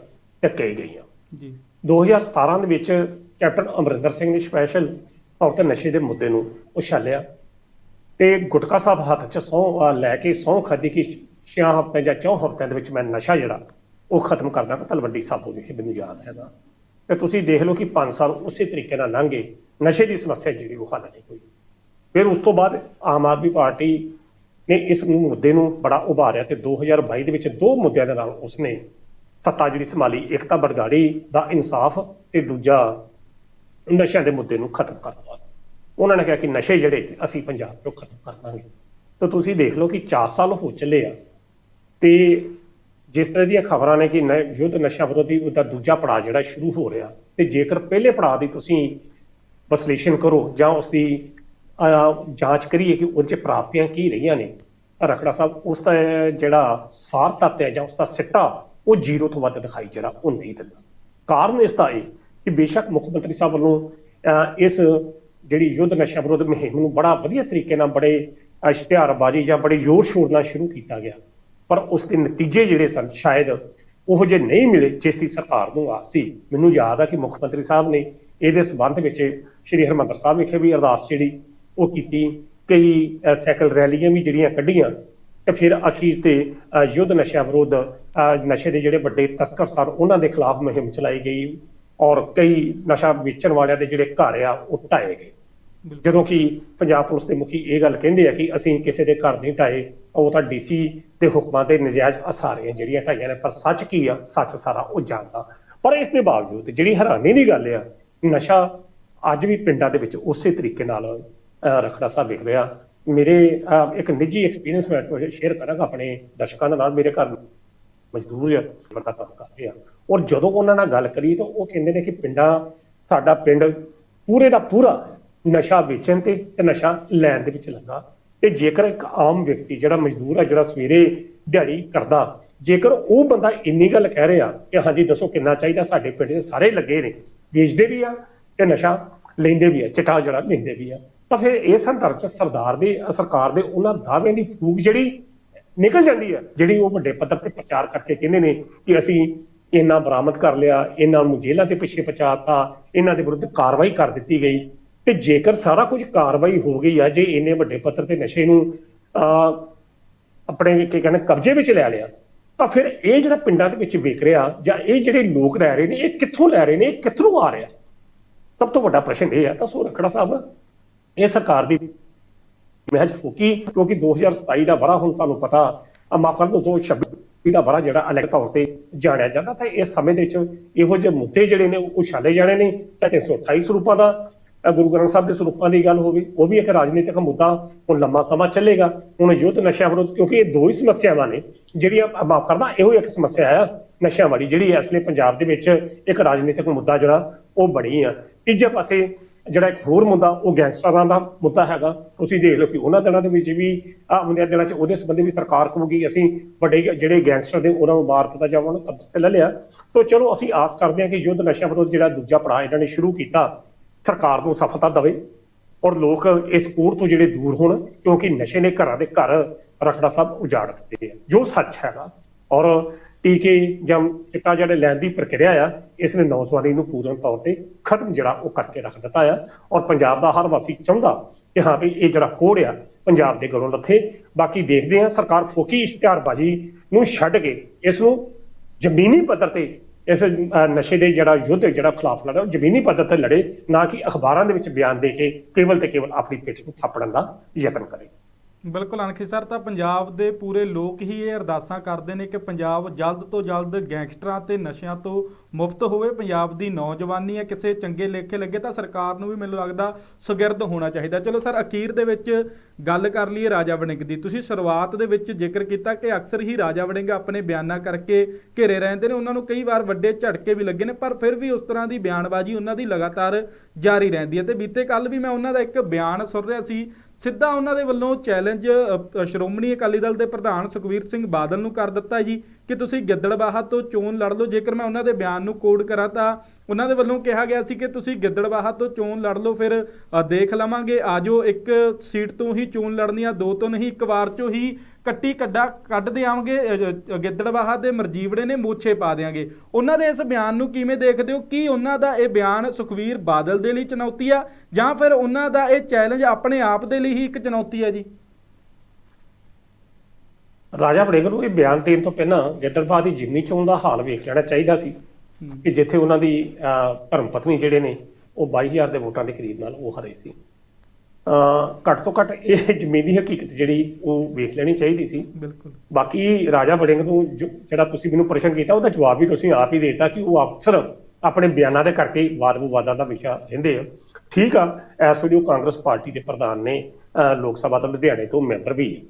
S2: ਕਈ ਗਈਆਂ।
S1: ਜੀ।
S2: 2017 ਦੇ ਵਿੱਚ ਕੈਪਟਨ ਅਮਰਿੰਦਰ ਸਿੰਘ ਨੇ ਸਪੈਸ਼ਲ ਤੌਰ ਨਸ਼ੇ ਦੇ ਮੁੱਦੇ ਨੂੰ ਉਛਾਲਿਆ ਤੇ ਗੁਟਕਾ ਸਾਹਿਬ ਹੱਥ 'ਚ ਸਹੁੰ ਲੈ ਕੇ ਸਹੁੰ ਖਾਦੀ ਕਿ 6 ਹਫ਼ਤੇ ਜਾਂ 4 ਹਫ਼ਤਿਆਂ ਦੇ ਵਿੱਚ ਮੈਂ ਨਸ਼ਾ ਜਿਹੜਾ ਉਹ ਖਤਮ ਕਰਦਾ ਤਾਂ ਤਲਵੰਡੀ ਸਾਬੋ ਵਿਖੇ ਮੈਨੂੰ ਯਾਦ ਹੈਗਾ। ਤੇ ਤੁਸੀਂ ਦੇਖ ਲਓ ਕਿ 5 ਸਾਲ ਉਸੇ ਤਰੀਕੇ ਨਾਲ ਲੰਘੇ, ਨਸ਼ੇ ਦੀ ਸਮੱਸਿਆ ਜਿਹੜੀ ਉਹ ਹੱਲ ਨਹੀਂ ਹੋਈ। ਫਿਰ ਉਸ ਤੋਂ ਬਾਅਦ ਆਮ ਆਦਮੀ ਪਾਰਟੀ ਨੇ ਇਸ ਮੁੱਦੇ ਨੂੰ ਬੜਾ ਉਭਾਰਿਆ ਤੇ 2022 ਦੇ ਵਿੱਚ ਦੋ ਮੁੱਦਿਆਂ ਦੇ ਨਾਲ ਉਸਨੇ ਸੱਤਾ ਜਿਹੜੀ ਸੰਭਾਲੀ ਇੱਕ ਤਾਂ ਬਰਗਾੜੀ ਦਾ ਇਨਸਾਫ ਤੇ ਦੂਜਾ ਨਸ਼ਿਆਂ ਦੇ ਮੁੱਦੇ ਨੂੰ ਖਤਮ ਕਰਨ ਵਾਸਤੇ। ਉਹਨਾਂ ਨੇ ਕਿਹਾ ਕਿ ਨਸ਼ੇ ਜਿਹੜੇ ਅਸੀਂ ਪੰਜਾਬ ਤੋਂ ਖਤਮ ਕਰ ਦਾਂਗੇ। ਤਾਂ ਤੁਸੀਂ ਦੇਖ ਲਓ ਕਿ 4 ਸਾਲ ਹੋ ਚੱਲੇ ਆ ਤੇ ਜਿਸ ਤਰ੍ਹਾਂ ਦੀਆਂ ਖਬਰਾਂ ਨੇ ਕਿ ਯੁੱਧ ਨਸ਼ਾ ਵਿਰੋਧੀ ਉਹਦਾ ਦੂਜਾ ਪੜਾਅ ਜਿਹੜਾ ਸ਼ੁਰੂ ਹੋ ਰਿਹਾ ਤੇ ਜੇਕਰ ਪਹਿਲੇ ਪੜਾਅ ਦੀ ਤੁਸੀਂ ਵਿਸ਼ਲੇਸ਼ਣ ਕਰੋ ਜਾਂ ਉਸ ਦੀ ਜਾਂਚ ਕਰੀਏ ਕਿ ਉਹਦੇ ਚ ਪ੍ਰਾਪਤੀਆਂ ਕੀ ਰਹੀਆਂ ਨੇ, ਤਾਂ ਰਖੜਾ ਸਾਹਿਬ ਉਸ ਦਾ ਜਿਹੜਾ ਸਾਰ ਤੱਤ ਹੈ ਜਾਂ ਉਸ ਦਾ ਸਿੱਟਾ ਉਹ ਜ਼ੀਰੋ ਤੋਂ ਵੱਧ ਦਿਖਾਈ ਜਿਹੜਾ ਉਹ ਨਹੀਂ ਦਿੰਦਾ। ਕਾਰਨ ਇਸ ਦਾ ਇਹ ਕਿ ਬੇਸ਼ੱਕ ਮੁੱਖ ਮੰਤਰੀ ਸਾਹਿਬ ਵੱਲੋਂ ਅਹ, ਇਸ ਜਿਹੜੀ ਯੁੱਧ ਨਸ਼ਾ ਵਿਰੋਧ ਮੁਹਿੰਮ ਨੂੰ ਬੜਾ ਵਧੀਆ ਤਰੀਕੇ ਨਾਲ ਬੜੇ ਇਸ਼ਤਿਹਾਰਬਾਜ਼ੀ ਜਾਂ ਬੜੇ ਜ਼ੋਰ ਸ਼ੋਰ ਨਾਲ ਸ਼ੁਰੂ ਕੀਤਾ ਗਿਆ। ਪਰ ਉਸ ਦੇ ਨਤੀਜੇ ਜਿਹੜੇ ਸਨ ਸ਼ਾਇਦ ਉਹ ਜੇ ਨਹੀਂ ਮਿਲੇ ਜਿਸ ਦੀ ਸਰਕਾਰ ਨੂੰ ਆਸ ਸੀ ਮੈਨੂੰ ਯਾਦ ਆ ਕਿ ਮੁੱਖ ਮੰਤਰੀ ਸਾਹਿਬ ਨੇ ਇਹਦੇ ਸਬੰਧ ਵਿੱਚ ਸ਼੍ਰੀ ਹਰਮੰਦਰ ਸਾਹਿਬ ਵਿਖੇ ਵੀ ਅਰਦਾਸ ਜਿਹੜੀ ਉਹ ਕੀਤੀ ਕਈ ਸਾਈਕਲ ਰੈਲੀਆਂ ਵੀ ਜਿਹੜੀਆਂ ਕੱਢੀਆਂ ਤੇ ਫਿਰ ਅਖੀਰ ਤੇ ਅਹ, ਯੁੱਧ ਨਸ਼ਾ ਵਿਰੋਧ ਅਹ, ਨਸ਼ੇ ਦੇ ਜਿਹੜੇ ਵੱਡੇ ਤਸਕਰ ਸਨ ਉਹਨਾਂ ਦੇ ਖਿਲਾਫ ਮੁਹਿੰਮ ਚਲਾਈ ਗਈ। ਔਰ ਕਈ ਨਸ਼ਾ ਵੇਚਣ ਵਾਲਿਆਂ ਦੇ ਜਿਹੜੇ ਘਰ ਆ ਉਹ ਢਾਏ ਗਏ। ਜਦੋਂ ਕਿ ਪੰਜਾਬ ਪੁਲਿਸ ਦੇ ਮੁਖੀ ਇਹ ਗੱਲ ਕਹਿੰਦੇ ਆ ਕਿ ਅਸੀਂ ਕਿਸੇ ਦੇ ਘਰ ਨਹੀਂ ਢਾਏ ਉਹ ਤਾਂ ਡੀਸੀ ਦੇ ਹੁਕਮਾਂ ਤੇ ਨਜਾਇਜ਼ ਅਸਾਰੀਆਂ ਜਿਹੜੀਆਂ ਢਾਈਆਂ ਨੇ ਪਰ ਸੱਚ ਕੀ ਆ ਸੱਚ ਸਾਰਾ ਉਹ ਜਾਣਦਾ। ਪਰ ਇਸ ਦੇ ਬਾਵਜੂਦ ਜਿਹੜੀ ਹੈਰਾਨੀ ਦੀ ਗੱਲ ਆ ਨਸ਼ਾ ਅੱਜ ਵੀ ਪਿੰਡਾਂ ਦੇ ਵਿੱਚ ਉਸੇ ਤਰੀਕੇ ਨਾਲ ਰਖੜਾ ਸਾਹਿਬ ਵਿਖ ਰਿਹਾ ਮੇਰੇ ਇੱਕ ਨਿੱਜੀ ਐਕਸਪੀਰੀਅੰਸ ਮੈਂ ਸ਼ੇਅਰ ਕਰਾਂਗਾ ਆਪਣੇ ਦਰਸ਼ਕਾਂ ਦੇ ਨਾਲ ਮੇਰੇ ਘਰ ਮਜ਼ਦੂਰ ਵਰਗਾ ਕੰਮ ਕਰਦੇ ਆ ਔਰ ਜਦੋਂ ਉਹਨਾਂ ਨਾਲ ਗੱਲ ਕਰੀ ਤਾਂ ਉਹ ਕਹਿੰਦੇ ਨੇ ਕਿ ਪਿੰਡਾਂ, ਸਾਡਾ ਪਿੰਡ ਪੂਰੇ ਦਾ ਪੂਰਾ ਨਸ਼ਾ ਵੇਚਣ ਤੇ ਤੇ ਨਸ਼ਾ ਲੈਣ ਦੇ ਵਿੱਚ ਲੱਗਾ। ਤੇ ਜੇਕਰ ਇੱਕ ਆਮ ਵਿਅਕਤੀ ਜਿਹੜਾ ਮਜ਼ਦੂਰ ਆ, ਜਿਹੜਾ ਸਵੇਰੇ ਦਿਹਾੜੀ ਕਰਦਾ, ਜੇਕਰ ਉਹ ਬੰਦਾ ਇੰਨੀ ਗੱਲ ਕਹਿ ਰਿਹਾ ਕਿ ਹਾਂਜੀ ਦੱਸੋ ਕਿੰਨਾ ਚਾਹੀਦਾ, ਸਾਡੇ ਪਿੰਡ 'ਚ ਸਾਰੇ ਲੱਗੇ ਨੇ, ਵੇਚਦੇ ਵੀ ਆ ਤੇ ਨਸ਼ਾ ਲੈਂਦੇ ਵੀ ਆ, ਚਟਾ ਜਿਹੜਾ ਲੈਂਦੇ ਵੀ ਆ, ਤਾਂ ਫਿਰ ਇਹ ਸੰਦਰਭ 'ਚ ਸਰਦਾਰ ਦੇ, ਸਰਕਾਰ ਦੇ ਉਹਨਾਂ ਦਾਅਵਿਆਂ ਦੀ ਫੂਕ ਜਿਹੜੀ ਨਿਕਲ ਜਾਂਦੀ ਹੈ ਜਿਹੜੀ ਉਹ ਵੱਡੇ ਪੱਧਰ ਤੇ ਪ੍ਰਚਾਰ ਕਰਕੇ ਕਹਿੰਦੇ ਨੇ ਕਿ ਅਸੀਂ ਇਹਨਾਂ ਬਰਾਮਦ ਕਰ ਲਿਆ, ਇਹਨਾਂ ਨੂੰ ਜੇਲ੍ਹਾਂ ਦੇ ਪਿੱਛੇ ਪਹੁੰਚਾਤਾ, ਇਹਨਾਂ ਦੇ ਵਿਰੁੱਧ ਕਾਰਵਾਈ ਕਰ ਦਿੱਤੀ ਗਈ। ਤੇ ਜੇਕਰ ਸਾਰਾ ਕੁਝ ਕਾਰਵਾਈ ਹੋ ਗਈ ਆ, ਜੇ ਇਹਨੇ ਵੱਡੇ ਪੱਧਰ ਤੇ ਨਸ਼ੇ ਨੂੰ ਆਪਣੇ ਕੀ ਕਹਿੰਦੇ, ਕਬਜ਼ੇ ਵਿੱਚ ਲੈ ਲਿਆ, ਤਾਂ ਫਿਰ ਇਹ ਜਿਹੜਾ ਪਿੰਡਾਂ ਦੇ ਵਿੱਚ ਵਿਕ ਰਿਹਾ, ਜਾਂ ਇਹ ਜਿਹੜੇ ਲੋਕ ਰਹਿ ਰਹੇ ਨੇ, ਇਹ ਕਿੱਥੋਂ ਲੈ ਰਹੇ ਨੇ, ਇਹ ਕਿੱਥੋਂ ਆ ਰਿਹਾ? ਸਭ ਤੋਂ ਵੱਡਾ ਪ੍ਰਸ਼ਨ ਇਹ ਹੈ ਤਾਂ ਸੋ ਰਖੜਾ ਸਾਹਿਬ, ਇਹ ਸਰਕਾਰ ਦੀ ਮਹਿਜ ਫੂਕੀ, ਕਿਉਂਕਿ 2027 ਦਾ ਵਰਾ ਹੁਣ ਤੁਹਾਨੂੰ ਪਤਾ ਮਾਫ ਕਰ ਦਿਓ 2026 ਦਾ ਵਰਾ ਜਿਹੜਾ ਅਲੱਗ ਤੌਰ ਤੇ ਜਾਣਿਆ ਜਾਂਦਾ, ਤਾਂ ਇਸ ਸਮੇਂ ਦੇ ਵਿੱਚ ਇਹੋ ਜਿਹੇ ਮੁੱਦੇ ਜਿਹੜੇ ਨੇ, ਉਹ ਉਛਾਲੇ ਜਾਣੇ ਨੇ, ਚਾਹੇ 328 ਸਰੂਪਾਂ ਦਾ ਗੁਰੂ ਗ੍ਰੰਥ ਸਾਹਿਬ ਦੇ ਸਰੂਪਾਂ ਦੀ ਗੱਲ ਹੋਵੇ, ਉਹ ਵੀ ਇੱਕ ਰਾਜਨੀਤਿਕ ਮੁੱਦਾ ਹੁਣ ਲੰਮਾ ਸਮਾਂ ਚੱਲੇਗਾ। ਹੁਣ ਯੁੱਧ ਨਸ਼ਿਆਂ ਵਿਰੁੱਧ, ਕਿਉਂਕਿ ਇਹ ਦੋ ਹੀ ਸਮੱਸਿਆਵਾਂ ਨੇ, ਜਿਹੜੀਆਂ ਮਾਫ ਕਰਨਾ, ਇਹੋ ਇੱਕ ਸਮੱਸਿਆ ਆ, ਨਸ਼ਿਆਂ ਵਾਲੀ, ਜਿਹੜੀ ਇਸ ਵੇਲੇ ਪੰਜਾਬ ਦੇ ਵਿੱਚ ਇੱਕ ਰਾਜਨੀਤਿਕ ਮੁੱਦਾ ਜਿਹੜਾ, ਉਹ ਬਣੀ ਆ। ਤੀਜੇ ਪਾਸੇ ਜਿਹੜਾ ਇੱਕ ਹੋਰ ਮੁੱਦਾ, ਉਹ ਗੈਂਗਸਟਰਾਂ ਦਾ ਮੁੱਦਾ ਹੈਗਾ। ਤੁਸੀਂ ਦੇਖ ਲਓ ਕਿ ਉਹਨਾਂ ਦਿਨਾਂ ਦੇ ਵਿੱਚ ਵੀ ਆਉਂਦੇ ਦਿਨਾਂ 'ਚ ਉਹਦੇ ਸੰਬੰਧੀ ਵੀ ਸਰਕਾਰ ਕਹੂਗੀ, ਅਸੀਂ ਵੱਡੇ ਜਿਹੜੇ ਗੈਂਗਸਟਰ ਦੇ ਉਹਨਾਂ ਨੂੰ ਮਾਰ ਦਿੱਤਾ ਜਾਵਾਂ ਉਹਨਾਂ ਨੂੰ ਕਬਜ਼ੇ ਲੈ ਲਿਆ। ਸੋ ਚਲੋ, ਅਸੀਂ ਆਸ ਕਰਦੇ ਹਾਂ ਕਿ ਯੁੱਧ ਨਸ਼ਾ ਵਿਰੋਧ ਜਿਹੜਾ ਦੂਜਾ ਪੜਾਅ ਇਹਨਾਂ ਨੇ ਸ਼ੁਰੂ ਕੀਤਾ, ਸਰਕਾਰ ਨੂੰ ਸਫਲਤਾ ਦੇਵੇ ਔਰ ਲੋਕ ਇਸ ਕੂੜ ਤੋਂ ਜਿਹੜੇ ਦੂਰ ਹੋਣ, ਕਿਉਂਕਿ ਨਸ਼ੇ ਨੇ ਘਰਾਂ ਦੇ ਘਰ ਰਖੜਾ ਸਭ ਉਜਾੜ ਦਿੱਤੇ ਆ। ਜੋ ਸੱਚ ਹੈਗਾ ਔਰ ਟੀਕੇ ਜਾਂ ਚਿੱਟਾ ਜਿਹੜੇ ਲੈਣ ਦੀ ਪ੍ਰਕਿਰਿਆ ਆ, ਇਸ ਨੇ ਨੌਜਵਾਨੀ ਨੂੰ ਪੂਰਨ ਤੌਰ ਤੇ ਖਤਮ ਜਿਹੜਾ ਉਹ ਕਰਕੇ ਰੱਖ ਦਿੱਤਾ ਆ। ਔਰ ਪੰਜਾਬ ਦਾ ਹਰ ਵਾਸੀ ਚਾਹੁੰਦਾ ਕਿ ਹਾਂ ਵੀ ਇਹ ਜਿਹੜਾ ਕੋੜ ਆ ਪੰਜਾਬ ਦੇ ਘਰੋਂ ਲੱਥੇ। ਬਾਕੀ ਦੇਖਦੇ ਆ ਸਰਕਾਰ ਫੋਕੀ ਇਸ਼ਤਿਹਾਰਬਾਜ਼ੀ ਨੂੰ ਛੱਡ ਕੇ ਇਸ ਨੂੰ ਜ਼ਮੀਨੀ ਪੱਧਰ ਤੇ ਇਸ ਨਸ਼ੇ ਦੇ ਜਿਹੜਾ ਯੁੱਧ ਜਿਹੜਾ ਖਿਲਾਫ ਲੜਾ ਉਹ ਜ਼ਮੀਨੀ ਪੱਧਰ ਤੇ ਲੜੇ, ਨਾ ਕਿ ਅਖਬਾਰਾਂ ਦੇ ਵਿੱਚ ਬਿਆਨ ਦੇ ਕੇ ਕੇਵਲ ਤੇ ਕੇਵਲ ਆਪਣੀ ਪਿੱਠ ਨੂੰ ਥਾਪੜਨ ਦਾ ਯਤਨ ਕਰੇ।
S1: ਬਿਲਕੁਲ ਅਣਖੀ ਸਰ, ਤਾਂ ਪੰਜਾਬ ਦੇ ਪੂਰੇ ਲੋਕ ਹੀ ਇਹ ਅਰਦਾਸਾਂ ਕਰਦੇ ਨੇ ਕਿ ਪੰਜਾਬ ਜਲਦ ਤੋਂ ਜਲਦ ਗੈਂਗਸਟਰਾਂ ਤੇ ਨਸ਼ਿਆਂ ਤੋਂ ਮੁਕਤ ਹੋਵੇ। ਪੰਜਾਬ ਦੀ ਨੌਜਵਾਨੀ ਹੈ, ਕਿਸੇ ਚੰਗੇ ਲੇਖੇ ਲੱਗੇ ਤਾਂ ਸਰਕਾਰ ਨੂੰ ਵੀ ਮੈਨੂੰ ਲੱਗਦਾ ਸੁਗਿਰਦ ਹੋਣਾ ਚਾਹੀਦਾ। ਚਲੋ ਸਰ, ਅਖੀਰ ਦੇ ਵਿੱਚ ਗੱਲ ਕਰ ਲਈਏ ਰਾਜਾ ਵੜਿੰਗ ਦੀ। ਤੁਸੀਂ ਸ਼ੁਰੂਆਤ ਦੇ ਵਿੱਚ ਜ਼ਿਕਰ ਕੀਤਾ ਕਿ ਅਕਸਰ ਹੀ ਰਾਜਾ ਵੜਿੰਗ ਆਪਣੇ ਬਿਆਨਾਂ ਕਰਕੇ ਘਿਰੇ ਰਹਿੰਦੇ ਨੇ। ਉਹਨਾਂ ਨੂੰ ਕਈ ਵਾਰ ਵੱਡੇ ਝਟਕੇ ਵੀ ਲੱਗੇ ਨੇ, ਪਰ ਫਿਰ ਵੀ ਉਸ ਤਰ੍ਹਾਂ ਦੀ ਬਿਆਨਬਾਜ਼ੀ ਉਹਨਾਂ ਦੀ ਲਗਾਤਾਰ ਜਾਰੀ ਰਹਿੰਦੀ ਹੈ। ਤੇ ਬੀਤੇ ਕੱਲ ਵੀ ਮੈਂ ਉਹਨਾਂ ਦਾ ਇੱਕ ਬਿਆਨ ਸੁਣ ਰਿਹਾ ਸੀ ਸਿੱਧਾ ਉਹਨਾਂ ਦੇ ਵੱਲੋਂ ਚੈਲੰਜ ਸ਼੍ਰੋਮਣੀ ਅਕਾਲੀ ਦਲ ਦੇ ਪ੍ਰਧਾਨ ਸੁਖਵੀਰ ਸਿੰਘ ਬਾਦਲ ਨੂੰ ਕਰ ਦਿੱਤਾ ਜੀ। ਕਿ ਤੁਸੀਂ ਗਿੱਦੜਬਾਹਾ ਤੋਂ ਚੋਣ ਲੜ ਲਓ। ਜੇਕਰ ਮੈਂ ਉਹਨਾਂ ਦੇ ਬਿਆਨ ਨੂੰ ਕੋਡ ਕਰਾਂ ਤਾਂ ਉਹਨਾਂ ਦੇ ਵੱਲੋਂ ਕਿਹਾ ਗਿਆ ਸੀ ਕਿ ਤੁਸੀਂ ਗਿੱਦੜਬਾਹਾ ਤੋਂ ਚੋਣ ਲੜ ਲਓ, ਫਿਰ ਦੇਖ ਲਵਾਂਗੇ। ਆਜੋ ਇੱਕ ਸੀਟ ਤੋਂ ਹੀ ਚੋਣ ਲੜਨੀ ਆ ਦੋ ਤੋਂ ਨਹੀਂ, ਇੱਕ ਵਾਰ ਚੋਂ ਹੀ ਕੱਟੀ ਕੱਡਾ ਕੱਢ ਅ, ਗਿੱਦੜਬਾਹਾ ਦੇ ਮਰਜੀਵੜੇ ਨੇ ਮੋਛੇ ਪਾ ਦਿਆਂਗੇ। ਉਹਨਾਂ ਦੇ ਇਸ ਬਿਆਨ ਨੂੰ ਕਿਵੇਂ ਦੇਖਦੇ ਹੋ? ਕੀ ਉਹਨਾਂ ਦਾ ਇਹ ਬਿਆਨ ਸੁਖਵੀਰ ਬਾਦਲ ਦੇ ਲਈ ਚੁਣੌਤੀ ਆ? ਜਾਂ ਫਿਰ ਉਹਨਾਂ ਦਾ ਇਹ ਚੈਲੰਜ ਆਪਣੇ ਆਪ ਦੇ ਲਈ ਹੀ ਇੱਕ ਚੁਣੌਤੀ ਹੈ ਜੀ?
S2: ਰਾਜਾ ਵੜਿੰਗ ਨੂੰ ਇਹ ਬਿਆਨ ਦੇਣ ਤੋਂ ਪਹਿਲਾਂ ਗਿੱਦੜਬਾਹ ਦੀ ਜਿਮਨੀ ਚੋਣ ਦਾ ਹਾਲ ਵੇਖ ਲੈਣਾ ਚਾਹੀਦਾ ਸੀ ਕਿ ਜਿੱਥੇ ਉਹਨਾਂ ਦੀ ਧਰਮ ਪਤਨੀ ਜਿਹੜੇ ਨੇ ਉਹ 22000 ਦੇ ਵੋਟਾਂ ਦੇ ਕਰੀਬ ਨਾਲ ਉਹ ਹਰੇ ਸੀ। ਘੱਟ ਤੋਂ ਘੱਟ ਇਹ ਜ਼ਮੀਨੀ ਹਕੀਕਤ ਜਿਹੜੀ ਉਹ ਵੇਖ ਲੈਣੀ ਚਾਹੀਦੀ ਸੀ।
S1: ਬਿਲਕੁਲ।
S2: ਬਾਕੀ ਰਾਜਾ ਵੜਿੰਗ ਨੂੰ ਜਿਹੜਾ ਤੁਸੀਂ ਮੈਨੂੰ ਪ੍ਰਸ਼ਨ ਕੀਤਾ ਉਹਦਾ ਜਵਾਬ ਵੀ ਤੁਸੀਂ ਆਪ ਹੀ ਦੇ ਦਿੱਤਾ ਕਿ ਉਹ ਅਕਸਰ ਆਪਣੇ ਬਿਆਨਾਂ ਦੇ ਕਰਕੇ ਵਾਦ ਵਿਵਾਦਾਂ ਦਾ ਵਿਸ਼ਾ ਰਹਿੰਦੇ ਆ। ਠੀਕ ਆ ਇਸ ਵੇਲੇ ਉਹ ਕਾਂਗਰਸ ਪਾਰਟੀ ਦੇ ਪ੍ਰਧਾਨ ਨੇ ਲੋਕ ਸਭਾ ਤੋਂ ਲੁਧਿਆਣੇ ਤੋਂ ਮੈਂਬਰ ਵੀ।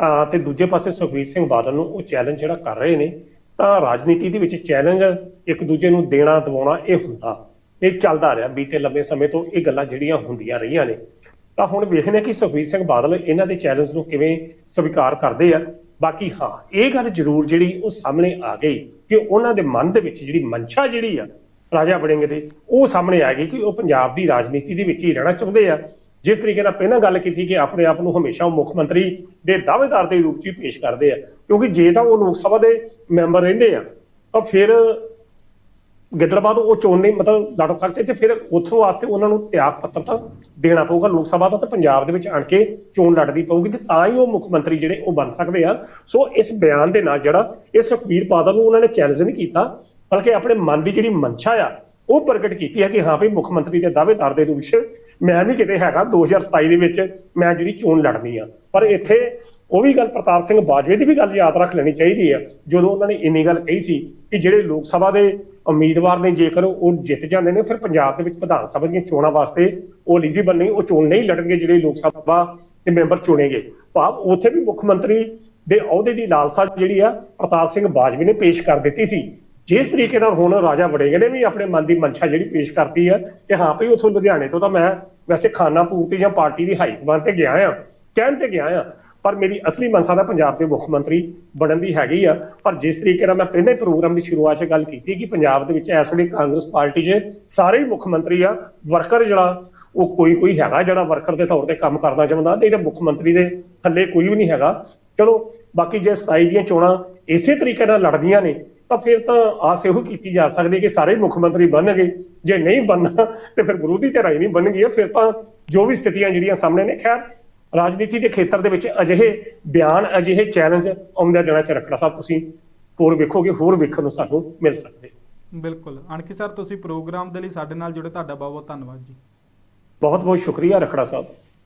S2: ਅਹ, ਤੇ ਦੂਜੇ ਪਾਸੇ ਸੁਖਬੀਰ ਸਿੰਘ ਬਾਦਲ ਨੂੰ ਉਹ ਚੈਲੰਜ ਜਿਹੜਾ ਕਰ ਰਹੇ ਨੇ ਤਾਂ ਰਾਜਨੀਤੀ ਦੇ ਵਿੱਚ ਚੈਲੰਜ ਇੱਕ ਦੂਜੇ ਨੂੰ ਦੇਣਾ ਦਵਾਉਣਾ ਇਹ ਹੁੰਦਾ। ਇਹ ਚੱਲਦਾ ਰਿਹਾ। ਬੀਤੇ ਲੰਬੇ ਸਮੇਂ ਤੋਂ ਇਹ ਗੱਲਾਂ ਜਿਹੜੀਆਂ ਹੁੰਦੀਆਂ ਰਹੀਆਂ ਨੇ। ਤਾਂ ਹੁਣ ਵੇਖਦੇ ਹਾਂ ਕਿ ਸੁਖਬੀਰ ਸਿੰਘ ਬਾਦਲ ਇਹਨਾਂ ਦੇ ਚੈਲੰਜ ਨੂੰ ਕਿਵੇਂ ਸਵੀਕਾਰ ਕਰਦੇ ਆ। ਬਾਕੀ ਹਾਂ, ਇਹ ਗੱਲ ਜ਼ਰੂਰ ਜਿਹੜੀ ਉਹ ਸਾਹਮਣੇ ਆ ਗਈ ਕਿ ਉਹਨਾਂ ਦੇ ਮਨ ਦੇ ਵਿੱਚ ਜਿਹੜੀ ਮਨਸ਼ਾ ਜਿਹੜੀ ਆ, ਰਾਜਾ ਵੜਿੰਗ ਦੇ, ਉਹ ਸਾਹਮਣੇ ਆ ਗਈ ਕਿ ਉਹ ਪੰਜਾਬ ਦੀ ਰਾਜਨੀਤੀ ਦੇ ਵਿੱਚ ਹੀ ਰਹਿਣਾ ਚਾਹੁੰਦੇ ਆ। ਜਿਸ ਤਰੀਕੇ ਨਾਲ ਪਹਿਲਾਂ ਗੱਲ ਕੀਤੀ ਕਿ ਆਪਣੇ ਆਪ ਨੂੰ ਹਮੇਸ਼ਾ ਉਹ ਮੁੱਖ ਮੰਤਰੀ ਦੇ ਦਾਅਵੇਦਾਰ ਦੇ ਰੂਪ 'ਚ ਪੇਸ਼ ਕਰਦੇ ਆ, ਕਿਉਂਕਿ ਜੇ ਤਾਂ ਉਹ ਲੋਕ ਸਭਾ ਦੇ ਮੈਂਬਰ ਰਹਿੰਦੇ ਆ, ਤਾਂ ਫਿਰ ਗਿੱਦੜਬਾਹ ਤੋਂ ਉਹ ਚੋਣ ਨਹੀਂ, ਮਤਲਬ ਲੜ ਸਕਦੇ ਤੇ ਫਿਰ ਉੱਥੋਂ ਵਾਸਤੇ ਉਹਨਾਂ ਨੂੰ ਤਿਆਗ ਪੱਤਰ ਤਾਂ ਦੇਣਾ ਪਊਗਾ ਲੋਕ ਸਭਾ ਦਾ ਤੇ ਪੰਜਾਬ ਦੇ ਵਿੱਚ ਆਣ ਕੇ ਚੋਣ ਲੜਦੀ ਪਊਗੀ ਤੇ ਤਾਂ ਹੀ ਉਹ ਮੁੱਖ ਮੰਤਰੀ ਜਿਹੜੇ ਉਹ ਬਣ ਸਕਦੇ ਆ। ਸੋ ਇਸ ਬਿਆਨ ਦੇ ਨਾਲ ਜਿਹੜਾ ਇਹ ਸੁਖਬੀਰ ਬਾਦਲ ਨੂੰ ਉਹਨਾਂ ਨੇ ਚੈਲੰਜ ਨਹੀਂ ਕੀਤਾ, ਬਲਕਿ ਆਪਣੇ ਮਨ ਦੀ ਜਿਹੜੀ ਮਨਸ਼ਾ ਆ, ਉਹ ਪ੍ਰਗਟ ਕੀਤੀ ਹੈ ਕਿ ਹਾਂ ਵੀ ਮੁੱਖ ਮੰਤਰੀ ਦੇ ਦਾਅਵੇਦਾਰ ਦੇ ਰੂਪ 'ਚ ਮੈਂ ਵੀ ਕਿਤੇ ਹੈਗਾ 2027 ਦੇ ਵਿੱਚ ਮੈਂ ਜਿਹੜੀ ਚੋਣ ਲੜਨੀ ਆ। ਪਰ ਇੱਥੇ ਉਹ ਵੀ ਗੱਲ ਪ੍ਰਤਾਪ ਸਿੰਘ ਬਾਜਵੇ ਦੀ ਵੀ ਗੱਲ ਯਾਦ ਰੱਖ ਲੈਣੀ ਚਾਹੀਦੀ ਆ। ਜਦੋਂ ਉਹਨਾਂ ਨੇ ਇੰਨੀ ਗੱਲ ਕਹੀ ਸੀ ਕਿ ਜਿਹੜੇ ਲੋਕ ਸਭਾ ਦੇ ਉਮੀਦਵਾਰ ਨੇ ਜੇਕਰ ਉਹ ਜਿੱਤ ਜਾਂਦੇ ਨੇ, ਫਿਰ ਪੰਜਾਬ ਦੇ ਵਿੱਚ ਵਿਧਾਨ ਸਭਾ ਦੀਆਂ ਚੋਣਾਂ ਵਾਸਤੇ ਉਹ ਐਲੀਜੀਬਲ ਨਹੀਂ, ਉਹ ਚੋਣ ਨਹੀਂ ਲੜਨਗੇ ਜਿਹੜੇ ਲੋਕ ਸਭਾ ਦੇ ਮੈਂਬਰ ਚੁਣੇਗੇ। ਭਾਵ ਉੱਥੇ ਵੀ ਮੁੱਖ ਮੰਤਰੀ ਦੇ ਅਹੁਦੇ ਦੀ ਲਾਲਸਾ ਜਿਹੜੀ ਆ, ਪ੍ਰਤਾਪ ਸਿੰਘ ਬਾਜਵੇ ਨੇ ਪੇਸ਼ ਕਰ ਦਿੱਤੀ ਸੀ। ਜਿਸ ਤਰੀਕੇ ਨਾਲ ਹੁਣ ਰਾਜਾ ਵੜੇਗੇ ਨੇ ਵੀ ਆਪਣੇ ਮਨ ਦੀ ਮਨਸ਼ਾ ਜਿਹੜੀ ਪੇਸ਼ ਕਰਤੀ ਆ ਕਿ ਹਾਂ ਭਈ ਉਥੋਂ ਲੁਧਿਆਣੇ ਤੋਂ ਤਾਂ ਮੈਂ ਵੈਸੇ ਖਾਨਾ ਪੂਰਤੀ ਜਾਂ ਪਾਰਟੀ ਦੀ ਹਾਈ ਕਮਾਂਡ ਤੇ ਗਿਆ ਆ ਕਹਿਣ ਤੇ ਗਿਆ ਆ ਪਰ ਮੇਰੀ ਅਸਲੀ ਮਨਸਾ ਦਾ ਪੰਜਾਬ ਦੇ ਮੁੱਖ ਮੰਤਰੀ ਬਣਨ ਦੀ ਹੈਗੀ ਆ। ਪਰ ਜਿਸ ਤਰੀਕੇ ਨਾਲ ਮੈਂ ਪਹਿਲੇ ਪ੍ਰੋਗਰਾਮ ਦੀ ਸ਼ੁਰੂਆਤ 'ਚ ਗੱਲ ਕੀਤੀ ਕਿ ਪੰਜਾਬ ਦੇ ਵਿੱਚ ਇਸ ਵੇਲੇ ਕਾਂਗਰਸ ਪਾਰਟੀ 'ਚ ਸਾਰੇ ਹੀ ਮੁੱਖ ਮੰਤਰੀ ਆ, ਵਰਕਰ ਜਿਹੜਾ, ਉਹ ਕੋਈ ਕੋਈ ਹੈਗਾ ਜਿਹੜਾ ਵਰਕਰ ਦੇ ਤੌਰ ਤੇ ਕੰਮ ਕਰਨਾ ਚਾਹੁੰਦਾ, ਨਹੀਂ ਤਾਂ ਮੁੱਖ ਮੰਤਰੀ ਦੇ ਥੱਲੇ ਕੋਈ ਵੀ ਨਹੀਂ ਹੈਗਾ। ਚਲੋ, ਬਾਕੀ ਜੇ 27 ਦੀਆਂ ਚੋਣਾਂ ਇਸੇ ਤਰੀਕੇ ਨਾਲ ਲੜਦੀਆਂ ਨੇ ਤਾਂ ਫਿਰ ਤਾਂ ਆਸ ਇਹੋ ਕੀਤੀ ਜਾ ਸਕਦੀ ਕਿ ਸਾਰੇ ਮੁੱਖ ਮੰਤਰੀ ਬਣਨਗੇ। ਜੇ ਨਹੀਂ ਬਣਨਾ ਤੇ ਫਿਰ ਵਿਰੋਧੀ ਧਿਰਾਂ ਹੀ ਨਹੀਂ ਬਣਨਗੀਆਂ। ਫਿਰ ਤਾਂ ਜੋ ਵੀ ਸਥਿਤੀਆਂ ਜਿਹੜੀਆਂ ਸਾਹਮਣੇ ਨੇ ਖੈਰ ਰਾਜਨੀਤੀ ਦੇ ਖੇਤਰ ਦੇ ਵਿੱਚ ਅਜਿਹੇ ਬਿਆਨ ਅਜਿਹੇ ਚੈਲੰਜ ਆਉਂਦੇ ਦਿਨਾਂ 'ਚ ਰੱਖਣਾ ਸਾਹਿਬ ਤੁਸੀਂ ਹੋਰ ਵੇਖੋਗੇ ਹੋਰ ਵੇਖਣ ਨੂੰ ਸਾਨੂੰ ਮਿਲ ਸਕਦੇ।
S1: ਬਿਲਕੁਲ। ਅਣਖੀ ਸਰ ਤੁਸੀਂ ਪ੍ਰੋਗਰਾਮ ਦੇ ਲਈ ਸਾਡੇ ਨਾਲ ਜੁੜੇ। ਤੁਹਾਡਾ ਬਹੁਤ ਬਹੁਤ ਧੰਨਵਾਦ ਜੀ।
S2: ਬਹੁਤ ਬਹੁਤ ਸ਼ੁਕਰੀਆ ਰਖੜਾ ਸਾਹਿਬ।